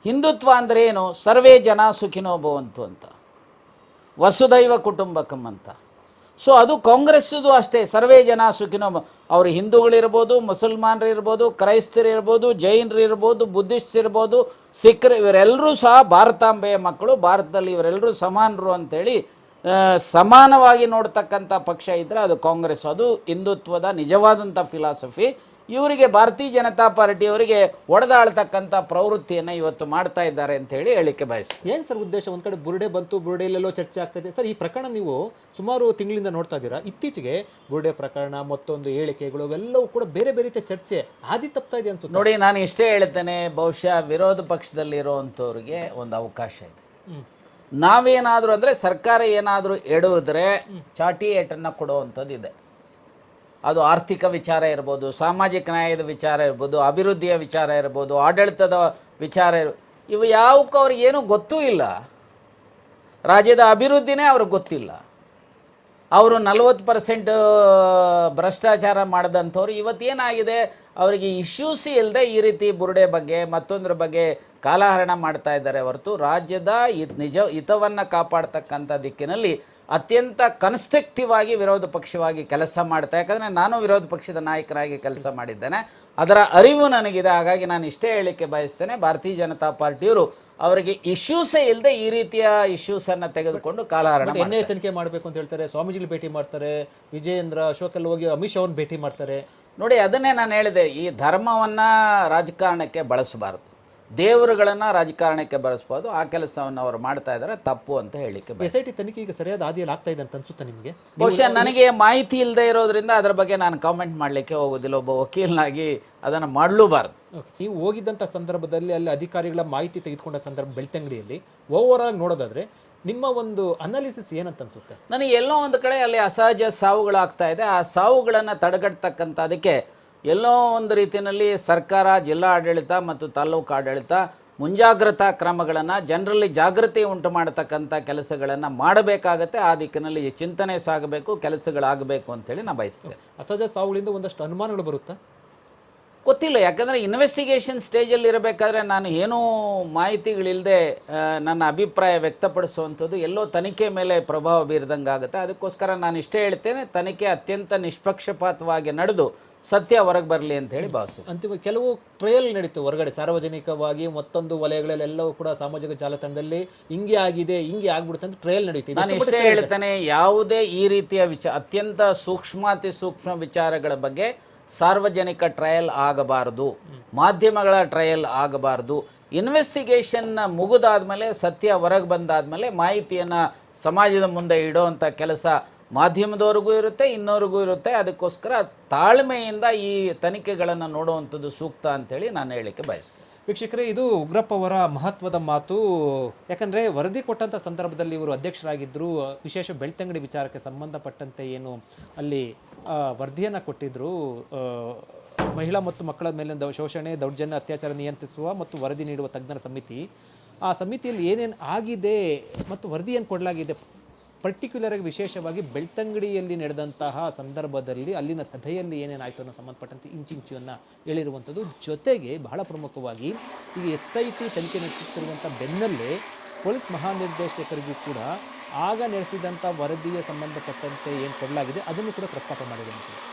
ಹಿಂದುತ್ವ ಅಂದರೆ ಏನು? ಸರ್ವೇ ಜನ ಸುಖಿನೋ ಭವಂತು ಅಂತ. ವಸುದೈವ ಕುಟುಂಬಕಂ ಅಂತ. ಸೊ ಅದು ಕಾಂಗ್ರೆಸ್ಸದು ಅಷ್ಟೇ. ಸರ್ವೇ ಜನ ಸುಖಿನೋ ಅವರು ಹಿಂದೂಗಳಿರ್ಬೋದು ಮುಸಲ್ಮಾನರು ಇರ್ಬೋದು ಕ್ರೈಸ್ತರು ಇರ್ಬೋದು ಜೈನರು ಇರ್ಬೋದು ಬುದ್ಧಿಸ್ಟ್ ಇರ್ಬೋದು ಸಿಖ್ರು ಇವರೆಲ್ಲರೂ ಸಹ ಭಾರತಾಂಬೆಯ ಮಕ್ಕಳು. ಭಾರತದಲ್ಲಿ ಇವರೆಲ್ಲರೂ ಸಮಾನರು ಅಂತೇಳಿ ಆ, ಸಮಾನವಾಗಿ ನೋಡ್ತಕ್ಕಂಥ ಪಕ್ಷ ಇದ್ದರೆ ಅದು ಕಾಂಗ್ರೆಸ್. ಅದು ಹಿಂದುತ್ವದ ನಿಜವಾದಂಥ ಫಿಲಾಸಫಿ ಇವರಿಗೆ ಭಾರತೀಯ ಜನತಾ ಪಾರ್ಟಿಯವರಿಗೆ ಒಡೆದಾಳ್ತಕ್ಕಂಥ ಪ್ರವೃತ್ತಿಯನ್ನು ಇವತ್ತು ಮಾಡ್ತಾ ಇದ್ದಾರೆ ಅಂತ ಹೇಳಿ ಹೇಳಿಕೆ ಬಯಸಿ ಏನು ಸರ್ ಉದ್ದೇಶ? ಒಂದು ಕಡೆ ಬುರುಡೆ ಬಂತು ಬುರುಡೆಯಲ್ಲೆಲ್ಲೋ ಚರ್ಚೆ ಆಗ್ತಾ ಇದೆ ಸರ್ ಈ ಪ್ರಕರಣ ನೀವು ಸುಮಾರು ತಿಂಗಳಿಂದ ನೋಡ್ತಾ ಇದ್ದೀರಾ? ಇತ್ತೀಚೆಗೆ ಬುರುಡೆ ಪ್ರಕರಣ ಮತ್ತೊಂದು ಹೇಳಿಕೆಗಳು ಎಲ್ಲವೂ ಕೂಡ ಬೇರೆ ಬೇರೆ ರೀತಿಯ ಚರ್ಚೆ ಹಾದಿ ತಪ್ತಾ ಇದೆ ಅನ್ಸುತ್ತೆ. ನೋಡಿ ನಾನು ಇಷ್ಟೇ ಹೇಳ್ತೇನೆ ಬಹುಶಃ ವಿರೋಧ ಪಕ್ಷದಲ್ಲಿರುವಂಥವ್ರಿಗೆ ಒಂದು ಅವಕಾಶ ಇದೆ. ನಾವೇನಾದರೂ ಅಂದರೆ ಸರ್ಕಾರ ಏನಾದರೂ ಎಡುವುದ್ರೆ ಚಾಟಿ ಏಟನ್ನು ಕೊಡುವಂಥದ್ದು ಇದೆ. ಅದು ಆರ್ಥಿಕ ವಿಚಾರ ಇರ್ಬೋದು, ಸಾಮಾಜಿಕ ನ್ಯಾಯದ ವಿಚಾರ ಇರ್ಬೋದು, ಅಭಿವೃದ್ಧಿಯ ವಿಚಾರ ಇರ್ಬೋದು, ಆಡಳಿತದ ವಿಚಾರ ಇರ್, ಇವು ಯಾವಕ್ಕೂ ಅವ್ರಿಗೆ ಏನೂ ಗೊತ್ತೂ ಇಲ್ಲ. ರಾಜ್ಯದ ಅಭಿವೃದ್ಧಿನೇ ಅವ್ರಿಗೆ ಗೊತ್ತಿಲ್ಲ. ಅವರು ನಲವತ್ತು ಪರ್ಸೆಂಟ್ ಭ್ರಷ್ಟಾಚಾರ ಮಾಡಿದಂಥವ್ರು ಇವತ್ತೇನಾಗಿದೆ? ಅವರಿಗೆ ಇಶ್ಯೂಸ್ ಇಲ್ಲದೆ ಈ ರೀತಿ ಬುರುಡೆ ಬಗ್ಗೆ ಮತ್ತೊಂದ್ರ ಬಗ್ಗೆ ಕಾಲಹರಣ ಮಾಡ್ತಾ ಇದ್ದಾರೆ ಹೊರತು ರಾಜ್ಯದ ಇತ್ ನಿಜ ಹಿತವನ್ನು ಕಾಪಾಡ್ತಕ್ಕಂಥ ದಿಕ್ಕಿನಲ್ಲಿ ಅತ್ಯಂತ ಕನ್ಸ್ಟ್ರಕ್ಟಿವ್ ಆಗಿ ವಿರೋಧ ಪಕ್ಷವಾಗಿ ಕೆಲಸ ಮಾಡ್ತಾ ಯಾಕಂದರೆ ನಾನು ವಿರೋಧ ಪಕ್ಷದ ನಾಯಕರಾಗಿ ಕೆಲಸ ಮಾಡಿದ್ದೇನೆ. ಅದರ ಅರಿವು ನನಗಿದೆ ಹಾಗಾಗಿ ನಾನು ಇಷ್ಟೇ ಹೇಳಿಕೆ ಬಯಸ್ತೇನೆ. ಭಾರತೀಯ ಜನತಾ ಪಾರ್ಟಿಯವರು ಅವರಿಗೆ ಇಶ್ಯೂಸೇ ಇಲ್ಲದೆ ಈ ರೀತಿಯ ಇಶ್ಯೂಸನ್ನು ತೆಗೆದುಕೊಂಡು ಕಾಲಹರಣ ಎನ್ಐ ತನಿಖೆ ಮಾಡಬೇಕು ಅಂತ ಹೇಳ್ತಾರೆ ಸ್ವಾಮೀಜಿಗಳು ಭೇಟಿ ಮಾಡ್ತಾರೆ ವಿಜಯೇಂದ್ರ ಅಶೋಕ್ ಅಲ್ಲಿ ಹೋಗಿ ಅಮಿತ್ ಶಾ ಅವ್ರನ್ನ ಭೇಟಿ ಮಾಡ್ತಾರೆ. ನೋಡಿ ಅದನ್ನೇ ನಾನು ಹೇಳಿದೆ ಈ ಧರ್ಮವನ್ನು ರಾಜಕಾರಣಕ್ಕೆ ಬಳಸಬಾರ್ದು. ದೇವರುಗಳನ್ನು ರಾಜಕಾರಣಕ್ಕೆ ಬಳಸ್ಬೋದು ಆ ಕೆಲಸವನ್ನು ಅವರು ಮಾಡ್ತಾ ಇದ್ದಾರೆ ತಪ್ಪು ಅಂತ ಹೇಳಿಕೆ. ಎಸ್ ಐ ಟಿ ತನಿಖೆ ಈಗ ಸರಿಯಾದ ಹಾದಿಯಲ್ಲಿ ಆಗ್ತಾ ಇದೆ ಅಂತ ಅನ್ಸುತ್ತೆ ನಿಮಗೆ? ಬಹುಶಃ ನನಗೆ ಮಾಹಿತಿ ಇಲ್ಲದೆ ಇರೋದ್ರಿಂದ ಅದರ ಬಗ್ಗೆ ನಾನು ಕಾಮೆಂಟ್ ಮಾಡಲಿಕ್ಕೆ ಹೋಗೋದಿಲ್ಲ ಒಬ್ಬ ವಕೀಲನಾಗಿ ಅದನ್ನು ಮಾಡಲೂಬಾರ್ದು. ನೀವು ಹೋಗಿದ್ದಂಥ ಸಂದರ್ಭದಲ್ಲಿ ಅಲ್ಲಿ ಅಧಿಕಾರಿಗಳ ಮಾಹಿತಿ ತೆಗೆದುಕೊಂಡ ಸಂದರ್ಭ ಬೆಳ್ತಂಗಡಿಯಲ್ಲಿ ಓವರ್ ಆಗಿ ನೋಡೋದಾದ್ರೆ ನಿಮ್ಮ ಒಂದು ಅನಾಲಿಸಿಸ್ ಏನಂತ ಅನ್ಸುತ್ತೆ? ನನಗೆ ಎಲ್ಲೋ ಒಂದು ಕಡೆ ಅಲ್ಲಿ ಅಸಹಜ ಸಾವುಗಳಾಗ್ತಾ ಇದೆ ಆ ಸಾವುಗಳನ್ನು ತಡೆಗಟ್ಟತಕ್ಕಂಥ ಅದಕ್ಕೆ ಎಲ್ಲೋ ಒಂದು ರೀತಿಯಲ್ಲಿ ಸರ್ಕಾರ ಜಿಲ್ಲಾ ಆಡಳಿತ ಮತ್ತು ತಾಲೂಕು ಆಡಳಿತ ಮುಂಜಾಗ್ರತಾ ಕ್ರಮಗಳನ್ನು ಜನರಲ್ಲಿ ಜಾಗೃತಿ ಉಂಟು ಮಾಡತಕ್ಕಂಥ ಕೆಲಸಗಳನ್ನು ಮಾಡಬೇಕಾಗತ್ತೆ. ಆ ದಿಕ್ಕಿನಲ್ಲಿ ಚಿಂತನೆ ಸಾಗಬೇಕು ಕೆಲಸಗಳಾಗಬೇಕು ಅಂತೇಳಿ ನಾನು ಬಯಸ್ತೇನೆ. ಅಸಹಜ ಸಾವುಗಳಿಂದ ಒಂದಷ್ಟು ಅನುಮಾನಗಳು ಬರುತ್ತಾ? ಗೊತ್ತಿಲ್ಲ. ಯಾಕಂದರೆ ಇನ್ವೆಸ್ಟಿಗೇಷನ್ ಸ್ಟೇಜಲ್ಲಿ ಇರಬೇಕಾದ್ರೆ ನಾನು ಏನೂ ಮಾಹಿತಿಗಳಿಲ್ಲದೆ ನನ್ನ ಅಭಿಪ್ರಾಯ ವ್ಯಕ್ತಪಡಿಸುವಂಥದ್ದು ಎಲ್ಲೋ ತನಿಖೆ ಮೇಲೆ ಪ್ರಭಾವ ಬೀರದಂಗೆ ಆಗುತ್ತೆ ಅದಕ್ಕೋಸ್ಕರ ನಾನು ಇಷ್ಟೇ ಹೇಳ್ತೇನೆ ತನಿಖೆ ಅತ್ಯಂತ ನಿಷ್ಪಕ್ಷಪಾತವಾಗಿ ನಡೆದು ಸತ್ಯ ಹೊರಗೆ ಬರಲಿ ಅಂತ ಹೇಳಿ ಭಾವಿಸ್ತೇನೆ ಅಂತಿಮ ಕೆಲವು ಟ್ರಯಲ್ ನಡೀತು ಹೊರಗಡೆ. ಸಾರ್ವಜನಿಕವಾಗಿ ಮತ್ತೊಂದು ವಲಯಗಳಲ್ಲೆಲ್ಲವೂ ಕೂಡ ಸಾಮಾಜಿಕ ಜಾಲತಾಣದಲ್ಲಿ ಹಿಂಗೆ ಆಗಿದೆ ಹಿಂಗೆ ಆಗ್ಬಿಡುತ್ತೆ ಅಂತ ಟ್ರಯಲ್ ನಡೀತಿದೆ ನಾನು ಇಷ್ಟೇ ಹೇಳ್ತೇನೆ ಯಾವುದೇ ಈ ರೀತಿಯ ವಿಚಾರ ಅತ್ಯಂತ ಸೂಕ್ಷ್ಮಾತಿ ಸೂಕ್ಷ್ಮ ವಿಚಾರಗಳ ಬಗ್ಗೆ ಸಾರ್ವಜನಿಕ ಟ್ರಯಲ್ ಆಗಬಾರದು. ಮಾಧ್ಯಮಗಳ ಟ್ರಯಲ್ ಆಗಬಾರದು. ಇನ್ವೆಸ್ಟಿಗೇಷನ್ನ ಮುಗಿದಾದ್ಮೇಲೆ ಸತ್ಯ ಹೊರಗೆ ಬಂದಾದ ಮೇಲೆ ಮಾಹಿತಿಯನ್ನು ಸಮಾಜದ ಮುಂದೆ ಇಡೋ ಅಂಥ ಕೆಲಸ ಮಾಧ್ಯಮದವ್ರಿಗೂ ಇರುತ್ತೆ, ಇನ್ನೋರಿಗೂ ಇರುತ್ತೆ. ಅದಕ್ಕೋಸ್ಕರ ತಾಳ್ಮೆಯಿಂದ ಈ ತನಿಖೆಗಳನ್ನು ನೋಡುವಂಥದ್ದು ಸೂಕ್ತ ಅಂತೇಳಿ ನಾನು ಹೇಳಲಿಕ್ಕೆ ಬಯಸ್ತೇನೆ. ವೀಕ್ಷಕರೇ, ಇದು ಉಗ್ರಪ್ಪ ಅವರ ಮಹತ್ವದ ಮಾತು. ಯಾಕಂದ್ರೆ, ವರದಿ ಕೊಟ್ಟಂತ ಸಂದರ್ಭದಲ್ಲಿ ಇವರು ಅಧ್ಯಕ್ಷರಾಗಿದ್ದರು ವಿಶೇಷ ಬೆಳ್ತಂಗಡಿ ವಿಚಾರಕ್ಕೆ ಸಂಬಂಧಪಟ್ಟಂತೆ ಏನು ಅಲ್ಲಿ ವರದಿಯನ್ನು ಕೊಟ್ಟಿದ್ದರು ಮಹಿಳಾ ಮತ್ತು ಮಕ್ಕಳ ಮೇಲಿನ ಶೋಷಣೆ, ದೌರ್ಜನ್ಯ, ಅತ್ಯಾಚಾರ ನಿಯಂತ್ರಿಸುವ ಮತ್ತು ವರದಿ ನೀಡುವ ತಜ್ಞರ ಸಮಿತಿ. ಆ ಸಮಿತಿಯಲ್ಲಿ ಏನೇನು ಆಗಿದೆ ಮತ್ತು ವರದಿಯನ್ನು ಕೊಡಲಾಗಿದೆ ಪರ್ಟಿಕ್ಯುಲರ್ ಆಗಿ ವಿಶೇಷವಾಗಿ ಬೆಳ್ತಂಗಡಿಯಲ್ಲಿ ನಡೆದಂತಹ ಸಂದರ್ಭದಲ್ಲಿ ಅಲ್ಲಿನ ಸಭೆಯಲ್ಲಿ ಏನೇನಾಯಿತು ಅನ್ನೋ ಸಂಬಂಧಪಟ್ಟಂತೆ ಇಂಚಿಂಚುವನ್ನು ಹೇಳಿರುವಂಥದ್ದು. ಜೊತೆಗೆ ಬಹಳ ಪ್ರಮುಖವಾಗಿ ಈ ಎಸ್ ಐ ಟಿ ತನಿಖೆ ನಡೆಸುತ್ತಿರುವಂಥ ಬೆನ್ನಲ್ಲೇ ಪೊಲೀಸ್ ಮಹಾನಿರ್ದೇಶಕರಿಗೂ ಕೂಡ ಆಗ ನಡೆಸಿದಂಥ ವರದಿಯ ಸಂಬಂಧಪಟ್ಟಂತೆ ಏನು ಕೊಡಲಾಗಿದೆ ಅದನ್ನು ಕೂಡ ಪ್ರಸ್ತಾಪ ಮಾಡಿದೆ